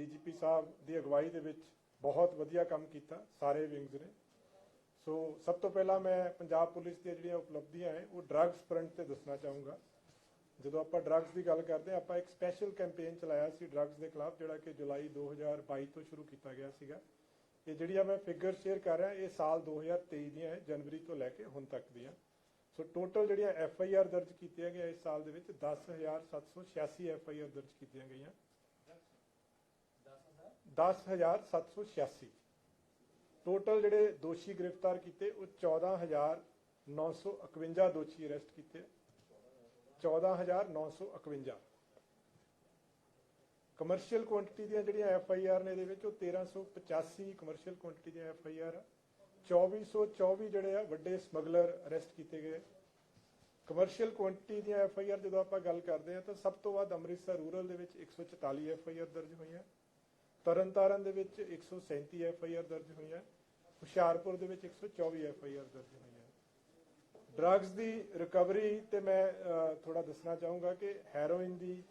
DGP ਸਾਹਿਬ ਦੀ ਅਗਵਾਈ ਦੇ ਵਿੱਚ ਬਹੁਤ ਵਧੀਆ ਕੰਮ ਕੀਤਾ, ਸਾਰੇ ਵਿੰਗਸ ਨੇ। ਸੋ ਸਭ ਤੋਂ ਪਹਿਲਾਂ ਮੈਂ ਪੰਜਾਬ ਪੁਲਿਸ ਦੀਆਂ ਜਿਹੜੀਆਂ ਉਪਲਬਧੀਆਂ ਹੈ ਉਹ ਡਰੱਗਸ ਫਰੰਟ ਤੇ ਦੱਸਣਾ ਚਾਹੂੰਗਾ। ਜਦੋਂ ਆਪਾਂ ਡਰੱਗਸ ਦੀ ਗੱਲ ਕਰਦੇ ਹਾਂ, ਆਪਾਂ ਇੱਕ ਸਪੈਸ਼ਲ ਕੈਂਪੇਨ ਚਲਾਇਆ ਸੀ ਡਰੱਗਸ ਦੇ ਖਿਲਾਫ, ਜਿਹੜਾ ਕਿ ਜੁਲਾਈ 2022 ਤੋਂ ਸ਼ੁਰੂ ਕੀਤਾ ਗਿਆ ਸੀਗਾ। ਇਹ ਜਿਹੜੀਆਂ ਮੈਂ ਫਿਗਰ ਸ਼ੇਅਰ ਕਰ ਰਿਹਾ, ਇਹ ਸਾਲ 2023 ਦੀਆਂ ਹੈ ਜਨਵਰੀ ਤੋਂ ਲੈ ਕੇ ਹੁਣ ਤੱਕ ਦੀਆਂ। ਸੋ ਟੋਟਲ ਜਿਹੜੀਆਂ ਐਫ ਆਈ ਆਰ ਦਰਜ ਕੀਤੀਆਂ ਗਈਆਂ ਇਸ ਸਾਲ ਦੇ ਵਿੱਚ 10786 ਐਫ ਆਈ ਆਰ ਦਰਜ ਕੀਤੀਆਂ ਗਈਆਂ। 10786 ਟੋਟਲ ਜਿਹੜੇ ਦੋਸ਼ੀ ਗ੍ਰਿਫਤਾਰ ਕੀਤੇ, ਉਹ 14951 ਦੋਸ਼ੀ ਅਰੈਸਟ ਕੀਤੇ। 14951 ਕਮਰਸ਼ੀਅਲ ਕੁਆਂਟੀਟੀ ਦੀਆਂ ਜਿਹੜੀਆਂ ਐਫ ਆਈ ਆਰ ਨੇ ਇਹਦੇ ਵਿੱਚ, ਉਹ 1385 ਕਮਰਸ਼ੀਅਲ ਕੁਆਂਟੀਟੀ ਦੀਆਂ ਐਫ ਆਈ ਆਰ 2424 ਜਿਹੜੇ ਆ, ਵੱਡੇ ਸਮਗਲਰ ਅਰੈਸਟ ਕੀਤੇ ਗਏ। ਕਮਰਸ਼ੀਅਲ ਕੁਆਂਟੀਟੀ ਦੀਆਂ ਐਫ ਆਈ ਆਰ ਜਦੋਂ ਆਪਾਂ ਗੱਲ ਕਰਦੇ ਹਾਂ, ਤਾਂ ਸਭ ਤੋਂ ਵੱਧ ਅੰਮ੍ਰਿਤਸਰ ਰੂਰਲ ਦੇ ਵਿੱਚ 144 ਐਫ ਆਈ ਆਰ ਦਰਜ ਹੋਈਆਂ। ਤਰਨਤਾਰਨ ਦੇ ਵਿੱਚ 137 ਐਫ ਆਈ ਆਰ ਦਰਜ ਹੋਈਆਂ ਹੁਸ਼ਿਆਰਪੁਰ ਦੇ ਵਿੱਚ 124 ਐਫ ਆਈ ਆਰ ਦਰਜ ਹੋਈਆਂ ਡਰੱਗਸ ਦੀ ਰਿਕਵਰੀ ਤੇ ਮੈਂ ਥੋੜਾ ਦੱਸਣਾ ਚਾਹੂੰਗਾ ਕਿ ਹੈਰੋਇਨ ਦੀ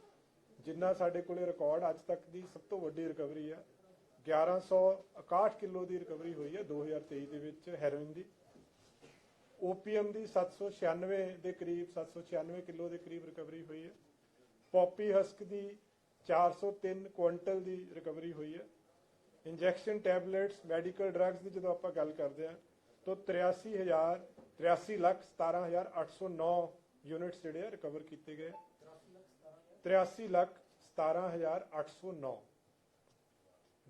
ਜਿੰਨਾ ਸਾਡੇ ਕੋਲੇ ਰਿਕਾਰਡ ਅੱਜ ਤੱਕ ਦੀ ਸਭ ਤੋਂ ਵੱਡੀ ਰਿਕਵਰੀ ਆ 1161 ਕਿਲੋ ਦੀ ਰਿਕਵਰੀ ਹੋਈ ਹੈ 2023 ਦੇ ਵਿੱਚ ਹੈਰੋਇਨ ਦੀ। ਓਪੀਐਮ ਦੀ 796 ਦੇ ਕਰੀਬ 796 ਕਿਲੋ ਦੇ ਕਰੀਬ ਰਿਕਵਰੀ ਹੋਈ ਹੈ। ਪੌਪੀ ਹਸਕ ਦੀ 403 ਕੁਇੰਟਲ ਦੀ ਰਿਕਵਰੀ ਹੋਈ ਹੈ। ਇੰਜੈਕਸ਼ਨ ਟੈਬਲੇਟਸ, ਮੈਡੀਕਲ ਡਰੱਗਸ ਦੀ ਜਦੋਂ ਆਪਾਂ ਗੱਲ ਕਰਦੇ ਹਾਂ, ਤਾਂ 83000 83 ਲੱਖ 17809 ਯੂਨਿਟਸ ਜਿਹੜੇ ਆ ਰਿਕਵਰ ਕੀਤੇ ਗਏ। 83 ਲੱਖ 17809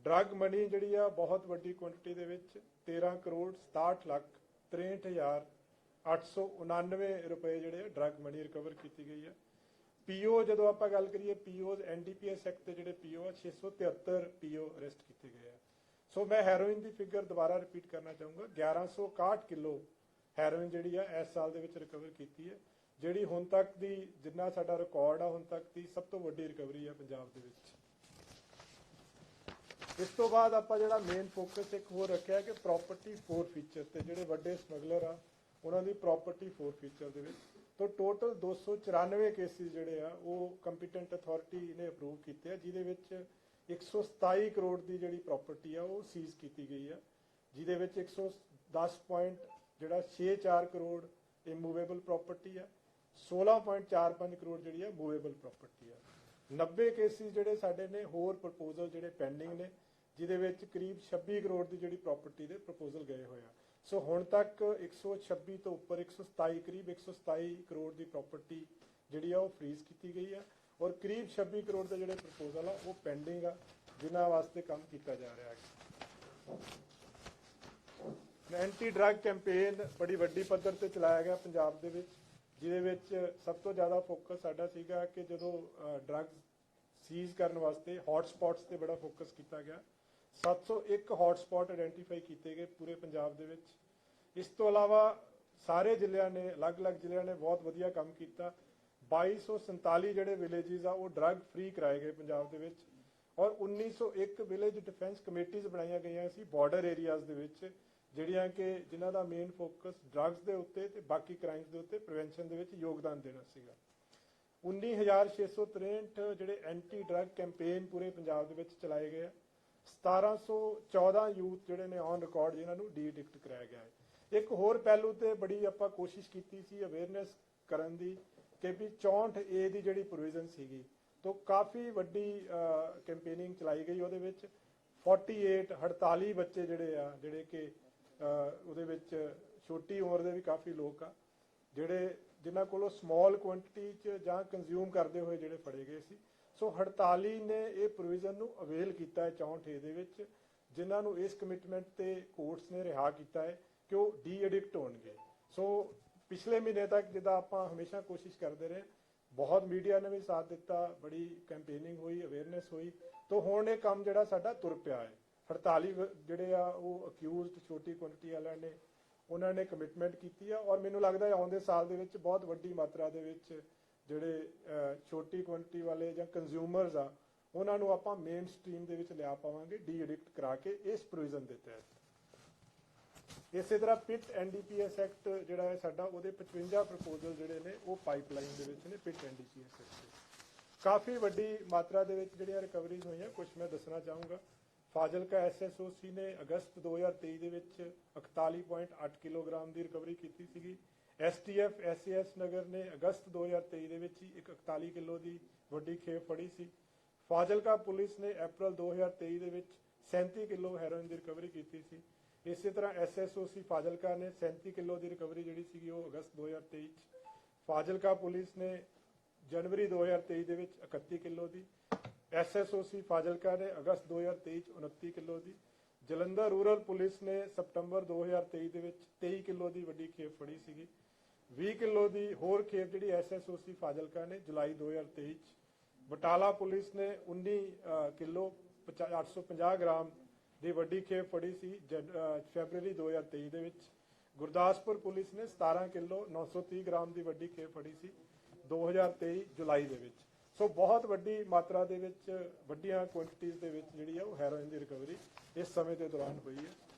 ਡਰੱਗ ਮਨੀ ਜਿਹੜੀ ਆ ਬਹੁਤ ਵੱਡੀ ਕੁਆਂਟੀਟੀ ਦੇ ਵਿੱਚ 13 ਕਰੋੜ 67 ਲੱਖ 63899 ਰੁਪਏ ਜਿਹੜੇ ਆ ਡਰੱਗ ਮਨੀ ਰਿਕਵਰ ਕੀਤੀ ਗਈ ਹੈ। ਪੀਓ, ਜਦੋਂ ਆਪਾਂ ਗੱਲ ਕਰੀਏ ਪੀਓਜ਼ ਐਨਡੀਪੀਐਸ ਐਕਟ ਦੇ ਜਿਹੜੇ ਪੀਓ ਆ 673 ਪੀਓ ਅਰੈਸਟ ਕੀਤੇ ਗਏ ਆ। ਸੋ ਮੈਂ ਹੈਰੋਇਨ ਦੀ ਫਿਗਰ ਦੁਬਾਰਾ ਰਿਪੀਟ ਕਰਨਾ ਚਾਹੂੰਗਾ। 1161 ਕਿਲੋ ਹੈਰੋਇਨ ਜਿਹੜੀ ਆ, ਇਸ ਸਾਲ ਦੇ ਵਿੱਚ ਰਿਕਵਰ ਕੀਤੀ ਹੈ, ਜਿਹੜੀ ਹੁਣ ਤੱਕ ਦੀ ਜਿੰਨਾ ਸਾਡਾ ਰਿਕਾਰਡ ਆ, ਹੁਣ ਤੱਕ ਦੀ ਸਭ ਤੋਂ ਵੱਡੀ ਰਿਕਵਰੀ ਆ ਪੰਜਾਬ ਦੇ ਵਿੱਚ। ਇਸ ਤੋਂ ਬਾਅਦ ਆਪਾਂ ਜਿਹੜਾ ਮੇਨ ਫੋਕਸ ਇੱਕ ਹੋਰ ਰੱਖਿਆ ਕਿ ਪ੍ਰਾਪਰਟੀ ਫੋਰ ਫੀਚਰ ਤੇ ਜਿਹੜੇ ਵੱਡੇ ਸਮਗਲਰ ਆ, ਉਹਨਾਂ ਦੀ ਪ੍ਰਾਪਰਟੀ ਫੋਰ ਫੀਚਰ ਦੇ ਵਿੱਚ ਤੋਂ ਟੋਟਲ 294 ਕੇਸਿਸ ਜਿਹੜੇ ਆ, ਉਹ ਕੰਪੀਟੈਂਟ ਅਥਾਰਟੀ ਨੇ ਅਪਰੂਵ ਕੀਤੇ ਆ, ਜਿਹਦੇ ਵਿੱਚ 127 ਕਰੋੜ ਦੀ ਜਿਹੜੀ ਪ੍ਰਾਪਰਟੀ ਆ, ਉਹ ਸੀਜ਼ ਕੀਤੀ ਗਈ ਆ। ਜਿਹਦੇ ਵਿੱਚ 110 ਪੁਆਇੰਟ ਜਿਹੜਾ 64 ਕਰੋੜ ਇਮੂਵੇਬਲ ਪ੍ਰਾਪਰਟੀ ਆ 16.45 ਕਰੋੜ ਜਿਹੜੀ ਆ ਮੂਵੇਬਲ ਪ੍ਰਾਪਰਟੀ ਆ। 90 ਕੇਸਿਸ ਜਿਹੜੇ ਸਾਡੇ ਨੇ, ਹੋਰ ਪ੍ਰਪੋਜ਼ਲ ਜਿਹੜੇ ਪੈਂਡਿੰਗ ਨੇ, ਜਿਹਦੇ ਵਿੱਚ ਕਰੀਬ 26 ਕਰੋੜ ਦੀ ਜਿਹੜੀ ਪ੍ਰਾਪਰਟੀ ਦੇ ਪ੍ਰਪੋਜ਼ਲ ਗਏ ਹੋਏ ਆ। ਸੋ ਹੁਣ ਤੱਕ 126 ਤੋਂ ਉੱਪਰ 127 ਕਰੀਬ 127 ਕਰੋੜ ਦੀ ਪ੍ਰਾਪਰਟੀ ਜਿਹੜੀ ਆ, ਉਹ ਫ੍ਰੀਜ਼ ਕੀਤੀ ਗਈ ਆ। ਔਰ ਕਰੀਬ 26 ਕਰੋੜ ਦੇ ਜਿਹੜੇ ਪ੍ਰਪੋਜ਼ਲ ਆ, ਉਹ ਪੈਂਡਿੰਗ ਆ, ਜਿਨ੍ਹਾਂ ਵਾਸਤੇ ਕੰਮ ਕੀਤਾ ਜਾ ਰਿਹਾ ਹੈ। ਐਂਟੀ ਡਰੱਗ ਕੈਂਪੇਨ ਬੜੀ ਵੱਡੀ ਪੱਧਰ ਤੇ ਚਲਾਇਆ ਗਿਆ ਪੰਜਾਬ ਦੇ ਵਿੱਚ, ਜਿਹਦੇ ਵਿੱਚ ਸਭ ਤੋਂ ਜ਼ਿਆਦਾ ਫੋਕਸ ਸਾਡਾ ਸੀਗਾ ਕਿ ਜਦੋਂ ਡਰੱਗਸ ਸੀਜ਼ ਕਰਨ ਵਾਸਤੇ ਹੌਟ ਸਪੌਟਸ ਤੇ ਬੜਾ ਫੋਕਸ ਕੀਤਾ ਗਿਆ। 701 ਹੌਟ ਸਪੌਟ ਆਇਡੈਂਟੀਫਾਈ ਕੀਤੇ ਗਏ ਪੂਰੇ ਪੰਜਾਬ ਦੇ ਵਿੱਚ। ਇਸ ਤੋਂ ਇਲਾਵਾ ਸਾਰੇ ਜ਼ਿਲ੍ਹਿਆਂ ਨੇ, ਅਲੱਗ-ਅਲੱਗ ਜ਼ਿਲ੍ਹਿਆਂ ਨੇ ਬਹੁਤ ਵਧੀਆ ਕੰਮ ਕੀਤਾ। 2247 ਜਿਹੜੇ ਵਿਲੇजेस ਆ, ਉਹ ਡਰੱਗ ਫ੍ਰੀ ਕਰਾਏ ਗਏ ਪੰਜਾਬ ਦੇ ਵਿੱਚ। ਔਰ 1901 ਵਿਲੇਜ ਡਿਫੈਂਸ ਕਮੇਟੀਆਂ ਬਣਾਈਆਂ ਗਈਆਂ ਸੀ ਬਾਰਡਰ ਏਰੀਆਜ਼ ਦੇ ਵਿੱਚ, ਜਿਹੜੀਆਂ ਕਿ ਜਿਨ੍ਹਾਂ ਦਾ ਮੇਨ ਫੋਕਸ ਡਰੱਗਸ ਦੇ ਉੱਤੇ ਤੇ ਬਾਕੀ ਕ੍ਰਾਈਮਸ ਦੇ ਉੱਤੇ ਪ੍ਰੀਵੈਂਸ਼ਨ ਦੇ ਵਿੱਚ ਯੋਗਦਾਨ ਦੇਣਾ ਸੀਗਾ। 19663 ਜਿਹੜੇ ਐਂਟੀ ਡਰੱਗ ਕੈਂਪੇਨ ਪੂਰੇ ਪੰਜਾਬ ਦੇ ਵਿੱਚ ਚਲਾਏ ਗਏ ਆ। 1714 ਯੂਥ ਜਿਹੜੇ ਨੇ ਔਨ ਰਿਕਾਰਡ ਜਿਨ੍ਹਾਂ ਨੂੰ ਡੀ ਐਡਿਕਟ ਕਰਾਇਆ ਗਿਆ ਹੈ। ਇੱਕ ਹੋਰ ਪਹਿਲੂ ਤੇ ਬੜੀ ਆਪਾਂ ਕੋਸ਼ਿਸ਼ ਕੀਤੀ ਸੀ ਅਵੇਅਰਨੈਸ ਕਰਨ ਦੀ ਕਿ ਵੀ 64 ਏ ਦੀ ਜਿਹੜੀ ਪ੍ਰੋਵੀਜ਼ਨ ਸੀਗੀ, ਤੋਂ ਕਾਫੀ ਵੱਡੀ ਕੈਂਪੇਨਿੰਗ ਚਲਾਈ ਗਈ ਉਹਦੇ ਵਿੱਚ। 48 48 ਬੱਚੇ ਜਿਹੜੇ ਆ, ਜਿਹੜੇ ਕਿ ਉਹਦੇ ਵਿੱਚ ਛੋਟੀ ਉਮਰ ਦੇ ਵੀ ਕਾਫੀ ਲੋਕ ਆ, ਜਿਹੜੇ ਜਿਨ੍ਹਾਂ ਕੋਲੋਂ ਸਮਾਲ ਕੁਆਂਟੀਟੀ ਚ ਜਾਂ ਕੰਜ਼ਿਊਮ ਕਰਦੇ ਹੋਏ ਜਿਹੜੇ ਫੜੇ ਗਏ ਸੀ। ਸੋ 48 ਨੇ ਇਹ ਪ੍ਰੋਵੀਜ਼ਨ ਨੂੰ ਅਵੇਲ ਕੀਤਾ ਹੈ 64 ਏ ਦੇ ਵਿੱਚ, ਜਿਨ੍ਹਾਂ ਨੂੰ ਇਸ ਕਮਿਟਮੈਂਟ ਤੇ ਕੋਰਟਸ ਨੇ ਰਿਹਾ ਕੀਤਾ ਹੈ ਕਿ ਉਹ ਡੀ ਐਡਿਕਟ ਹੋਣਗੇ। ਸੋ ਪਿਛਲੇ ਮਹੀਨੇ ਤੱਕ ਜਿੱਦਾਂ ਆਪਾਂ ਹਮੇਸ਼ਾ ਕੋਸ਼ਿਸ਼ ਕਰਦੇ ਰਹੇ, ਬਹੁਤ ਮੀਡੀਆ ਨੇ ਵੀ ਸਾਥ ਦਿੱਤਾ, ਬੜੀ ਕੈਂਪੇਨਿੰਗ ਹੋਈ ਅਵੇਅਰਨੈਸ ਹੋਈ, ਤੋਂ ਹੁਣ ਇਹ ਕੰਮ ਜਿਹੜਾ ਸਾਡਾ ਤੁਰ ਪਿਆ ਹੈ। 48 ਜਿਹੜੇ ਆ ਉਹ ਅਕਿਊਜ਼ਡ ਛੋਟੀ ਕੁਆਂਟੀਟੀ ਵਾਲਿਆਂ ਨੇ, ਉਹਨਾਂ ਨੇ ਕਮਿਟਮੈਂਟ ਕੀਤੀ ਆ ਔਰ ਮੈਨੂੰ ਲੱਗਦਾ ਹੈ ਆਉਂਦੇ ਸਾਲ ਦੇ ਵਿੱਚ ਬਹੁਤ ਵੱਡੀ ਮਾਤਰਾ ਦੇ ਵਿੱਚ ਜਿਹੜੇ ਛੋਟੀ ਕੁਆਂਟੀਟੀ ਵਾਲੇ ਜਾਂ ਕੰਜ਼ਿਊਮਰਸ ਆ, ਉਹਨਾਂ ਨੂੰ ਆਪਾਂ ਮੇਨ ਸਟ੍ਰੀਮ ਦੇ ਵਿੱਚ ਲਿਆ ਪਾਵਾਂਗੇ ਡੀ ਐਡਿਕਟ ਕਰਾ ਕੇ ਇਸ ਪ੍ਰੋਵੀਜ਼ਨ ਦੇ ਤਹਿਤ। ਇਸੇ ਤਰ੍ਹਾਂ ਪਿਟ ਐਨਡੀਪੀਐਸ ਐਕਟ ਜਿਹੜਾ ਹੈ ਸਾਡਾ, ਉਹਦੇ 55 ਪ੍ਰਪੋਜ਼ਲ ਜਿਹੜੇ ਨੇ, ਉਹ ਪਾਈਪਲਾਈਨ ਦੇ ਵਿੱਚ ਨੇ ਪਿਟ ਐਨਡੀਪੀਐਸ ਐਕਟ ਦੇ। ਕਾਫੀ ਵੱਡੀ ਮਾਤਰਾ ਦੇ ਵਿੱਚ ਜਿਹੜੀਆਂ ਰਿਕਵਰੀਜ਼ ਹੋਈਆਂ ਕੁਝ ਮੈਂ ਦੱਸਣਾ ਚਾਹੂੰਗਾ। ਫਾਜ਼ਿਲਕਾ ਐਸਐਸਓਸੀ ਨੇ ਅਗਸਤ 2023 ਦੇ ਵਿੱਚ 41.8 ਕਿਲੋਗ੍ਰਾਮ ਦੀ ਰਿਕਵਰੀ ਕੀਤੀ ਸੀਗੀ। ਐਸਟੀਐਫ ਐਸਏਐਸ ਨਗਰ ਨੇ ਅਗਸਤ 2023 ਦੇ ਵਿੱਚ ਹੀ ਇੱਕ 41 ਕਿਲੋ ਦੀ ਵੱਡੀ ਖੇਪ ਫੜੀ ਸੀ। ਫਾਜ਼ਿਲਕਾ ਪੁਲਿਸ ਨੇ ਅਪ੍ਰੈਲ 2023 ਦੇ ਵਿੱਚ 37 ਕਿਲੋ ਹੈਰੋਇਨ ਦੀ ਰਿਕਵਰੀ ਕੀਤੀ ਸੀ। ਇਸੇ ਤਰ੍ਹਾਂ ਐਸਐਸਓਸੀ ਫਾਜ਼ਿਲਕਾ ਨੇ 37 ਕਿਲੋ ਦੀ ਰਿਕਵਰੀ ਜਿਹੜੀ ਸੀਗੀ ਉਹ ਅਗਸਤ 2023 ਚ ਫਾਜ਼ਿਲਕਾ ਪੁਲਿਸ ਨੇ ਜਨਵਰੀ 2023 ਦੇ ਵਿੱਚ 31 ਕਿਲੋ ਦੀ ਐਸਐਸਓਸੀ ਫਾਜ਼ਿਲਕਾ ਨੇ ਅਗਸਤ 2023 ਚ 29 ਕਿਲੋ ਦੀ, ਜਲੰਧਰ ਰੂਰਲ ਪੁਲਿਸ ਨੇ ਸਤੰਬਰ 2023 ਦੇ ਵਿੱਚ 23 ਕਿਲੋ ਦੀ ਵੱਡੀ ਖੇਪ ਫੜੀ ਸੀਗੀ। 20 ਕਿਲੋ ਦੀ ਹੋਰ ਖੇਪ ਜਿਹੜੀ ਐਸਐਸਓਸੀ ਫਾਜ਼ਿਲਕਾ ਨੇ ਜੁਲਾਈ 2023 ਚ। ਬਟਾਲਾ ਪੁਲਿਸ ਨੇ 19 ਅ, ਕਿਲੋ 50 850 ਗ੍ਰਾਮ ਦੀ ਵੱਡੀ ਖੇਪ ਫੜੀ ਸੀ ਜਨ- ਅ, ਫੈਬਰੂਰੀ 2023 ਦੇ ਵਿੱਚ। ਗੁਰਦਾਸਪੁਰ ਪੁਲਿਸ ਨੇ 17 ਕਿਲੋ 930 ਗ੍ਰਾਮ ਦੀ ਵੱਡੀ ਖੇਪ ਫੜੀ ਸੀ 2023 ਜੁਲਾਈ ਦੇ ਵਿੱਚ। ਸੋ ਬਹੁਤ ਵੱਡੀ ਮਾਤਰਾ ਦੇ ਵਿੱਚ ਵੱਡੀਆਂ ਕੁਆਂਟੀਟੀਆਂ ਦੇ ਵਿੱਚ ਜਿਹੜੀ ਆ ਉਹ ਹੈਰੋਇਨ ਦੀ ਰਿਕਵਰੀ ਇਸ ਸਮੇਂ ਦੇ ਦੌਰਾਨ ਹੋਈ ਹੈ।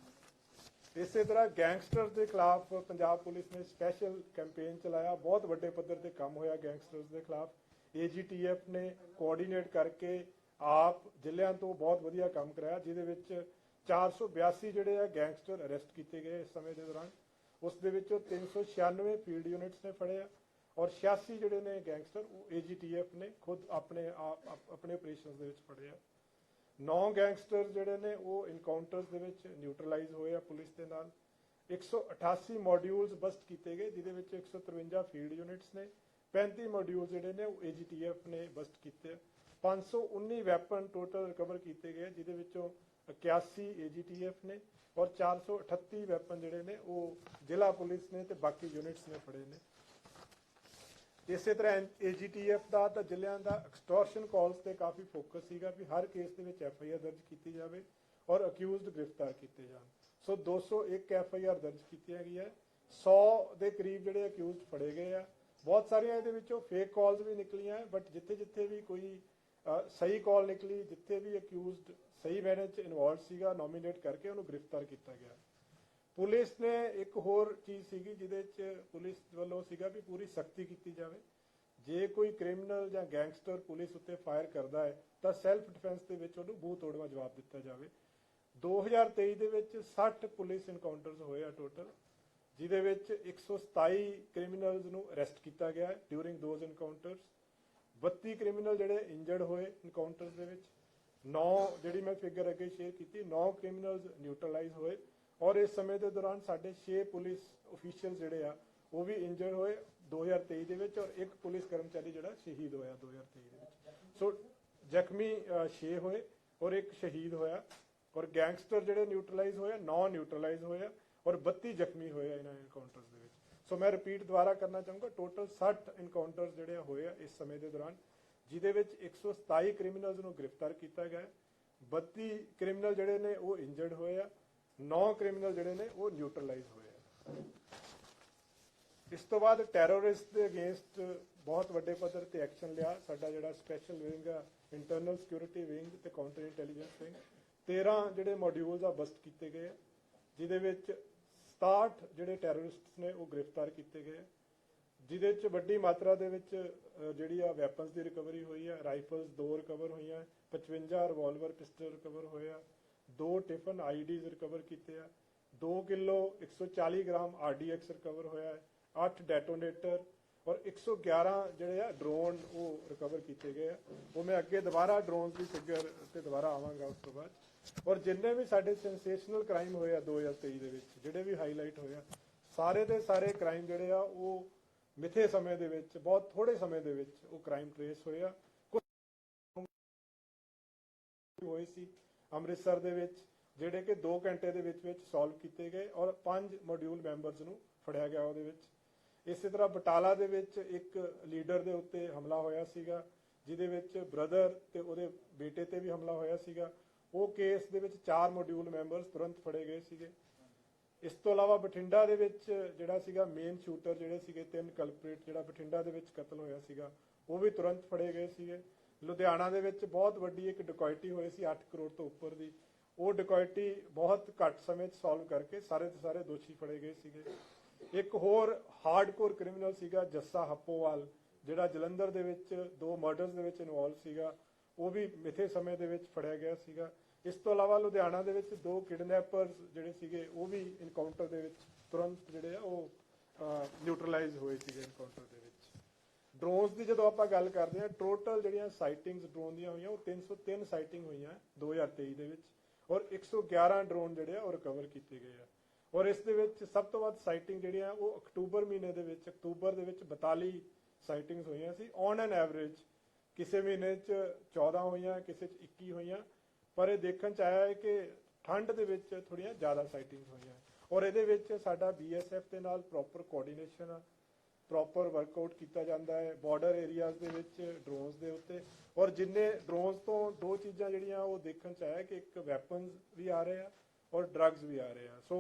ਇਸੇ ਤਰ੍ਹਾਂ ਗੈਂਗਸਟਰ ਦੇ ਖਿਲਾਫ ਪੰਜਾਬ ਪੁਲਿਸ ਨੇ ਸਪੈਸ਼ਲ ਕੈਂਪੇਨ ਚਲਾਇਆ। ਬਹੁਤ ਵੱਡੇ ਪੱਧਰ ਤੇ ਕੰਮ ਹੋਇਆ ਗੈਂਗਸਟਰਸ ਦੇ ਖਿਲਾਫ। ਏਜੀਟੀਐਫ ਨੇ ਕੋਆਰਡੀਨੇਟ ਕਰਕੇ ਆਪ ਜ਼ਿਲ੍ਹਿਆਂ ਤੋਂ ਬਹੁਤ ਵਧੀਆ ਕੰਮ ਕਰਾਇਆ, ਜਿਹਦੇ ਵਿੱਚ 482 ਜਿਹੜੇ ਆ ਗੈਂਗਸਟਰ ਅਰੈਸਟ ਕੀਤੇ ਗਏ ਇਸ ਸਮੇਂ ਦੇ ਦੌਰਾਨ। ਉਸ ਦੇ ਵਿੱਚੋਂ 396 ਫੀਲਡ ਯੂਨਿਟਸ ਨੇ ਫੜਿਆ ਔਰ 86 ਜਿਹੜੇ ਨੇ ਗੈਂਗਸਟਰ ਉਹ ਏਜੀਟੀਐਫ ਨੇ ਖੁਦ ਆਪਣੇ ਆਪਣੇ ਆਪਰੇਸ਼ਨਸ ਦੇ ਵਿੱਚ ਫੜਿਆ। ਨੌ ਗੈਂਗਸਟਰ ਜਿਹੜੇ ਨੇ ਉਹ ਇਨਕਾਊਂਟਰਸ ਦੇ ਵਿੱਚ ਨਿਊਟਰਲਾਈਜ਼ ਹੋਏ ਆ ਪੁਲਿਸ ਦੇ ਨਾਲ। 188 ਮੋਡਿਊਲਸ ਬਸਟ ਕੀਤੇ ਗਏ ਜਿਦੇ ਵਿੱਚ 153 ਫੀਲਡ ਯੂਨਿਟਸ ਨੇ 35 ਮੋਡਿਊਲ ਜਿਹੜੇ ਨੇ ਉਹ ਏਜੀਟੀਐਫ ਨੇ ਬਸਟ ਕੀਤੇ। 519 ਵੈਪਨ ਟੋਟਲ ਰਿਕਵਰ ਕੀਤੇ ਗਏ ਜਿਦੇ ਵਿੱਚੋਂ 81 ਏਜੀਟੀਐਫ ਨੇ ਔਰ 438 ਵੈਪਨ ਜਿਹੜੇ ਨੇ ਉਹ ਜ਼ਿਲ੍ਹਾ ਪੁਲਿਸ ਨੇ ਤੇ ਬਾਕੀ ਯੂਨਿਟਸ ਨੇ ਫੜੇ ਨੇ। ਇਸੇ ਤਰ੍ਹਾਂ ਏਜੀਟੀਐਫ ਦਾ ਤਾਂ ਜ਼ਿਲ੍ਹਿਆਂ ਦਾ ਐਕਸਟੋਰਸ਼ਨ ਕਾਲਸ ਤੇ ਕਾਫੀ ਫੋਕਸ ਸੀਗਾ ਵੀ ਹਰ ਕੇਸ ਦੇ ਵਿੱਚ ਐਫਆਈਆਰ ਦਰਜ ਕੀਤੀ ਜਾਵੇ ਔਰ ਅਕਿਊਜ਼ਡ ਗ੍ਰਿਫਤਾਰ ਕੀਤੇ ਜਾਣ। ਸੋ 201 ਐਫਆਈਆਰ ਦਰਜ ਕੀਤੀਆਂ ਹੈ। 100 ਦੇ ਕਰੀਬ ਜਿਹੜੇ ਅਕਿਊਜ਼ਡ ਫੜੇ ਗਏ ਆ। ਬਹੁਤ ਸਾਰੀਆਂ ਇਹਦੇ ਵਿੱਚੋਂ ਫੇਕ ਕਾਲਸ ਵੀ ਨਿਕਲੀਆਂ ਬਟ ਜਿੱਥੇ ਜਿੱਥੇ ਵੀ ਕੋਈ ਸਹੀ ਕਾਲ ਨਿਕਲੀ, ਜਿੱਥੇ ਵੀ ਅਕਿਊਜ਼ਡ ਸਹੀ ਮੈਨੇ ਚ ਇਨਵੋਲਵ ਸੀਗਾ ਨੋਮੀਨੇਟ ਕਰਕੇ ਉਹਨੂੰ ਗ੍ਰਿਫਤਾਰ ਕੀਤਾ ਗਿਆ। ਪੁਲਿਸ ਨੇ ਇੱਕ ਹੋਰ ਚੀਜ਼ ਸੀਗੀ ਜਿਹਦੇ ਚ ਪੁਲਿਸ ਵੱਲੋਂ ਸੀਗਾ ਵੀ ਪੂਰੀ ਸਖਤੀ ਕੀਤੀ ਜਾਵੇ। ਜੇ ਕੋਈ ਕ੍ਰਿਮੀਨਲ ਜਾਂ ਗੈਂਗਸਟਰ ਪੁਲਿਸ ਉੱਤੇ ਫਾਇਰ ਕਰਦਾ ਹੈ, ਤਾਂ ਸੈਲਫ ਡਿਫੈਂਸ ਦੇ ਵਿੱਚ ਉਹਨੂੰ ਬੂਹ ਤੋੜਵਾ ਜਵਾਬ ਦਿੱਤਾ ਜਾਵੇ। 2023 ਦੇ ਵਿੱਚ 60 ਪੁਲਿਸ ਇਨਕਾਊਂਟਰਸ ਹੋਏ ਆ ਟੋਟਲ ਜਿਹਦੇ ਵਿੱਚ 127 ਕ੍ਰਿਮੀਨਲਸ ਨੂੰ ਅਰੈਸਟ ਕੀਤਾ ਗਿਆ ਡਿਊਰਿੰਗ ਦੋਜ਼ ਇਨਕਾਊਂਟਰਸ 32 ਕ੍ਰਿਮੀਨਲ ਜਿਹੜੇ ਇੰਜਰਡ ਹੋਏ ਇਨਕਾਊਂਟਰਸ ਦੇ ਵਿੱਚ। 9 ਜਿਹੜੀ ਮੈਂ ਫਿਗਰ ਅੱਗੇ ਸ਼ੇਅਰ ਕੀਤੀ 9 ਕ੍ਰਿਮੀਨਲਸ ਨਿਊਟਰਲਾਈਜ਼ ਹੋਏ। ਔਰ ਇਸ ਸਮੇਂ ਦੇ ਦੌਰਾਨ ਸਾਡੇ 6 ਪੁਲਿਸ ਅਫੀਸ਼ੀਅਲ ਜਿਹੜੇ ਆ, ਉਹ ਵੀ ਇੰਜਰਡ ਹੋਏ 2023 ਦੇ ਵਿੱਚ ਔਰ ਇੱਕ ਪੁਲਿਸ ਕਰਮਚਾਰੀ ਜਿਹੜਾ ਸ਼ਹੀਦ ਹੋਇਆ 2023 ਦੇ ਵਿੱਚ ਸੋ ਜ਼ਖਮੀ 6 ਹੋਏ ਔਰ ਇੱਕ ਸ਼ਹੀਦ ਹੋਇਆ ਔਰ ਗੈਂਗਸਟਰ ਜਿਹੜੇ ਨਿਊਟਰਲਾਈਜ਼ ਹੋਏ 9 ਨਿਊਟਰਲਾਈਜ਼ ਹੋਏ ਔਰ 32 ਜ਼ਖਮੀ ਹੋਏ ਇਹਨਾਂ ਇਨਕਾਊਂਟਰਸ ਦੇ ਵਿੱਚ ਸੋ ਮੈਂ ਰਿਪੀਟ ਦੁਬਾਰਾ ਕਰਨਾ ਚਾਹੂੰਗਾ ਟੋਟਲ 60 ਇਨਕਾਊਂਟਰਸ ਜਿਹੜੇ ਆ ਹੋਏ ਆ ਇਸ ਸਮੇਂ ਦੇ ਦੌਰਾਨ, ਜਿਹਦੇ ਵਿੱਚ 127 ਕ੍ਰਿਮੀਨਲਸ ਨੂੰ ਗ੍ਰਿਫਤਾਰ ਕੀਤਾ ਗਿਆ ਹੈ। 32 ਕ੍ਰਿਮੀਨਲ ਜਿਹੜੇ ਨੇ ਉਹ ਇੰਜਰਡ ਹੋਏ ਆ 9 ਕ੍ਰਿਮੀਨਲ ਜਿਹੜੇ ਨੇ ਉਹ ਨਿਊਟਰਲਾਈਜ਼ ਹੋਏ ਆ। ਇਸ ਤੋਂ ਬਾਅਦ ਟੈਰਰਿਸਟ ਦੇ ਅਗੇਂਸਟ ਬਹੁਤ ਵੱਡੇ ਪੱਧਰ ਤੇ ਐਕਸ਼ਨ ਲਿਆ। ਸਾਡਾ ਜਿਹੜਾ ਸਪੈਸ਼ਲ ਵਿੰਗ ਆ ਇੰਟਰਨਲ ਸਿਕਿਉਰਿਟੀ ਵਿੰਗ ਤੇ ਕਾਊਂਟਰ ਇੰਟੈਲੀਜੈਂਸ ਵਿੰਗ 13 ਜਿਹੜੇ ਮੋਡਿਊਲਸ ਆ ਬਸਟ ਕੀਤੇ ਗਏ ਆ, ਜਿਹਦੇ ਵਿੱਚ 67 ਜਿਹੜੇ ਟੈਰਰਿਸਟਸ ਨੇ ਉਹ ਗ੍ਰਿਫਤਾਰ ਕੀਤੇ ਗਏ ਜਿਹਦੇ ਵਿੱਚ ਵੱਡੀ ਮਾਤਰਾ ਦੇ ਵਿੱਚ ਜਿਹੜੀ ਆ ਵੈਪਨਸ ਦੀ ਰਿਕਵਰੀ ਹੋਈ ਆ। ਰਾਈਫਲਸ ਦੋ ਰਿਕਵਰ ਹੋਈਆਂ 55 ਰਿਵਾਲਵਰ ਪਿਸਟਲ ਰਿਕਵਰ ਹੋਇਆ ਦੋ ਟਿਫਨ ਆਈਡੀਜ਼ ਰਿਕਵਰ ਕੀਤੇ ਆ। 2 ਕਿਲੋ 140 ਗ੍ਰਾਮ ਆਰਡੀਐਕਸ ਰਿਕਵਰ ਹੋਇਆ ਹੈ। 8 ਡੈਟੋਨੇਟਰ ਔਰ 111 ਜਿਹੜੇ ਆ ਡਰੋਨ ਉਹ ਰਿਕਵਰ ਕੀਤੇ ਗਏ ਆ। ਉਹ ਮੈਂ ਅੱਗੇ ਦੁਬਾਰਾ ਡਰੋਨਸ ਦੀ ਫਿਗਰ ਤੇ ਦੁਬਾਰਾ ਆਵਾਂਗਾ ਉਸ ਤੋਂ ਬਾਅਦ। ਔਰ ਜਿੰਨੇ ਵੀ ਸਾਡੇ ਸੈਂਸੇਸ਼ਨਲ ਕ੍ਰਾਈਮ ਹੋਏ ਆ 2023 ਦੇ ਵਿੱਚ, ਜਿਹੜੇ ਵੀ ਹਾਈਲਾਈਟ ਹੋਏ ਆ, ਸਾਰੇ ਦੇ ਸਾਰੇ ਕ੍ਰਾਈਮ ਜਿਹੜੇ ਆ ਉਹ ਮਿੱਥੇ ਸਮੇਂ ਦੇ ਵਿੱਚ, ਬਹੁਤ ਥੋੜੇ ਸਮੇਂ ਦੇ ਵਿੱਚ ਉਹ ਕ੍ਰਾਈਮ ਟ੍ਰੇਸ ਹੋਏ ਆ। ਕੁਝ ਹੋਏ ਸੀ। ਅੰਮ੍ਰਿਤਸਰ ਦੇ ਵਿੱਚ, ਜਿਹੜੇ ਕਿ 2 ਘੰਟੇ ਦੇ ਵਿੱਚ ਵਿੱਚ ਸੋਲਵ ਕੀਤੇ ਗਏ ਔਰ ਪੰਜ ਮੋਡਿਊਲ ਮੈਂਬਰਸ ਨੂੰ ਫੜਿਆ ਗਿਆ ਉਹਦੇ ਵਿੱਚ। ਇਸੇ ਤਰ੍ਹਾਂ ਬਟਾਲਾ ਦੇ ਵਿੱਚ ਇੱਕ ਲੀਡਰ ਦੇ ਉੱਤੇ ਹਮਲਾ ਹੋਇਆ ਸੀਗਾ, ਜਿਹਦੇ ਵਿੱਚ ਬ੍ਰਦਰ ਤੇ ਉਹਦੇ ਬੇਟੇ ਤੇ ਵੀ ਹਮਲਾ ਹੋਇਆ ਸੀਗਾ। ਉਹ ਕੇਸ ਦੇ ਵਿੱਚ ਚਾਰ ਮੋਡਿਊਲ ਮੈਂਬਰਸ ਤੁਰੰਤ ਫੜੇ ਗਏ ਸੀਗੇ। ਇਸ ਤੋਂ ਇਲਾਵਾ ਬਠਿੰਡਾ ਦੇ ਵਿੱਚ ਜਿਹੜਾ ਸੀਗਾ ਮੇਨ ਸ਼ੂਟਰ ਜਿਹੜੇ ਸੀਗੇ, ਤਿੰਨ ਕਲਪਰੇਟ ਜਿਹੜਾ ਬਠਿੰਡਾ ਦੇ ਵਿੱਚ ਕਤਲ ਹੋਇਆ ਸੀਗਾ, ਉਹ ਵੀ ਤੁਰੰਤ ਫੜੇ ਗਏ ਸੀਗੇ। ਲੁਧਿਆਣਾ ਦੇ ਵਿੱਚ ਬਹੁਤ ਵੱਡੀ ਇੱਕ ਡਕੈਤੀ ਹੋਈ ਸੀ 8 ਕਰੋੜ ਤੋਂ ਉੱਪਰ ਦੀ। ਉਹ ਡਕੈਤੀ ਬਹੁਤ ਘੱਟ ਸਮੇਂ 'ਚ ਸੋਲਵ ਕਰਕੇ ਸਾਰੇ ਦੇ ਸਾਰੇ ਦੋਸ਼ੀ ਫੜੇ ਗਏ ਸੀਗੇ। ਇੱਕ ਹੋਰ ਹਾਰਡਕੋਰ ਕ੍ਰਿਮੀਨਲ ਸੀਗਾ ਜੱਸਾ ਹੱਪੋਵਾਲ, ਜਿਹੜਾ ਜਲੰਧਰ ਦੇ ਵਿੱਚ ਦੋ ਮਰਡਰਸ ਦੇ ਵਿੱਚ ਇਨਵੋਲਵ ਸੀਗਾ। ਉਹ ਵੀ ਮਿੱਥੇ ਸਮੇਂ ਦੇ ਵਿੱਚ ਫੜਿਆ ਗਿਆ ਸੀਗਾ। ਇਸ ਤੋਂ ਇਲਾਵਾ ਲੁਧਿਆਣਾ ਦੇ ਵਿੱਚ ਦੋ ਕਿਡਨੈਪਰਸ ਜਿਹੜੇ ਸੀਗੇ, ਉਹ ਵੀ ਇਨਕਾਊਂਟਰ ਦੇ ਵਿੱਚ ਤੁਰੰਤ ਜਿਹੜੇ ਆ ਉਹ ਨਿਊਟਰਲਾਈਜ਼ ਹੋਏ ਸੀਗੇ ਇਨਕਾਊਂਟਰ ਦੇ ਵਿੱਚ। ਡਰੋਨਸ ਦੀ ਜਦੋਂ ਆਪਾਂ ਗੱਲ ਕਰਦੇ ਹਾਂ ਟੋਟਲ ਜਿਹੜੀਆਂ ਸਾਈਟਿੰਗਸ ਡਰੋਨ ਦੀਆਂ ਹੋਈਆਂ, ਉਹ 303 ਸਾਈਟਿੰਗ ਹੋਈਆਂ 2023 ਦੇ ਵਿੱਚ ਔਰ 111 ਡਰੋਨ ਜਿਹੜੇ ਆ, ਉਹ ਰਿਕਵਰ ਕੀਤੇ ਗਏ ਆ। ਔਰ ਇਸ ਦੇ ਵਿੱਚ ਸਭ ਤੋਂ ਵੱਧ ਸਾਈਟਿੰਗ ਜਿਹੜੀਆਂ, ਉਹ ਅਕਤੂਬਰ ਮਹੀਨੇ ਦੇ ਵਿੱਚ, ਅਕਤੂਬਰ ਦੇ ਵਿੱਚ 42 ਸਾਈਟਿੰਗਸ ਹੋਈਆਂ ਸੀ। ਔਨ ਐਨ ਐਵਰੇਜ ਕਿਸੇ ਮਹੀਨੇ 'ਚ 14 ਹੋਈਆਂ, ਕਿਸੇ 'ਚ 21 ਹੋਈਆਂ। ਪਰ ਇਹ ਦੇਖਣ 'ਚ ਆਇਆ ਹੈ ਕਿ ਠੰਡ ਦੇ ਵਿੱਚ ਥੋੜੀਆਂ ਜ਼ਿਆਦਾ ਸਾਈਟਿੰਗਸ ਹੋਈਆਂ। ਔਰ ਇਹਦੇ ਵਿੱਚ ਸਾਡਾ ਬੀਐਸਐਫ ਦੇ ਨਾਲ ਪ੍ਰੋਪਰ ਕੋਆਰਡੀਨੇਸ਼ਨ ਆ। ਪ੍ਰੋਪਰ ਵਰਕਆਊਟ ਕੀਤਾ ਜਾਂਦਾ ਹੈ ਬਾਰਡਰ ਏਰੀਆਜ਼ ਦੇ ਵਿੱਚ ਡਰੋਨਸ ਦੇ ਉੱਤੇ। ਔਰ ਜਿੰਨੇ ਡਰੋਨਸ ਤੋਂ ਦੋ ਚੀਜ਼ਾਂ ਜਿਹੜੀਆਂ ਉਹ ਦੇਖਣ 'ਚ ਆਇਆ, ਕਿ ਇੱਕ ਵੈਪਨਸ ਵੀ ਆ ਰਹੇ ਆ ਔਰ ਡਰੱਗਸ ਵੀ ਆ ਰਹੇ ਆ। ਸੋ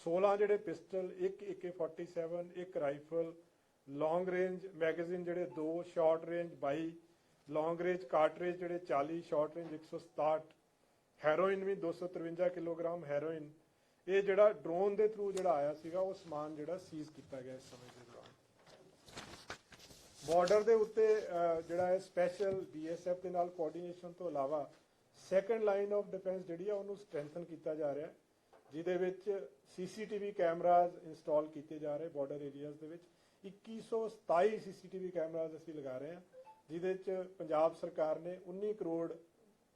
16 ਜਿਹੜੇ ਪਿਸਟਲ, ਇੱਕ AK47, ਇੱਕ ਰਾਈਫਲ ਲੌਂਗ ਰੇਂਜ ਮੈਗਜ਼ੀਨ ਜਿਹੜੇ ਦੋ short range 22 long range cartridge ਜਿਹੜੇ 40 ਸ਼ਾਰਟ ਰੇਂਜ 167 ਹੈਰੋਇਨ ਵੀ 253 ਕਿਲੋਗ੍ਰਾਮ ਹੈਰੋਇਨ ਇਹ ਜਿਹੜਾ ਡਰੋਨ ਦੇ ਥਰੂ ਜਿਹੜਾ ਆਇਆ ਸੀਗਾ, ਉਹ ਸਮਾਨ ਜਿਹੜਾ ਸੀਜ਼ ਕੀਤਾ ਗਿਆ ਇਸ ਸਮੇਂ ਦੇ ਦੌਰਾਨ ਬਾਰਡਰ ਦੇ ਉੱਤੇ ਜਿਹੜਾ ਹੈ ਸਪੈਸ਼ਲ ਬੀਐਸਐਫ ਦੇ ਨਾਲ ਕੋਆਰਡੀਨੇਸ਼ਨ ਤੋਂ ਇਲਾਵਾ ਸੈਕੰਡ ਲਾਈਨ ਆਫ ਡਿਫੈਂਸ ਜਿਹੜੀ ਆ, ਉਹਨੂੰ ਸਟਰੈਂਥਨ ਕੀਤਾ ਜਾ ਰਿਹਾ ਹੈ, ਜਿਹਦੇ ਵਿੱਚ ਸੀਸੀਟੀਵੀ ਕੈਮਰਾਜ਼ ਇੰਸਟਾਲ ਕੀਤੇ ਜਾ ਰਹੇ ਬਾਰਡਰ ਏਰੀਆਜ਼ ਦੇ ਵਿੱਚ। 2127 ਸੀਸੀਟੀਵੀ ਕੈਮਰਾਜ਼ ਅਸੀਂ ਲਗਾ ਰਹੇ ਹਾਂ, ਜਿਹਦੇ ਵਿੱਚ ਪੰਜਾਬ ਸਰਕਾਰ ਨੇ 19 ਕਰੋੜ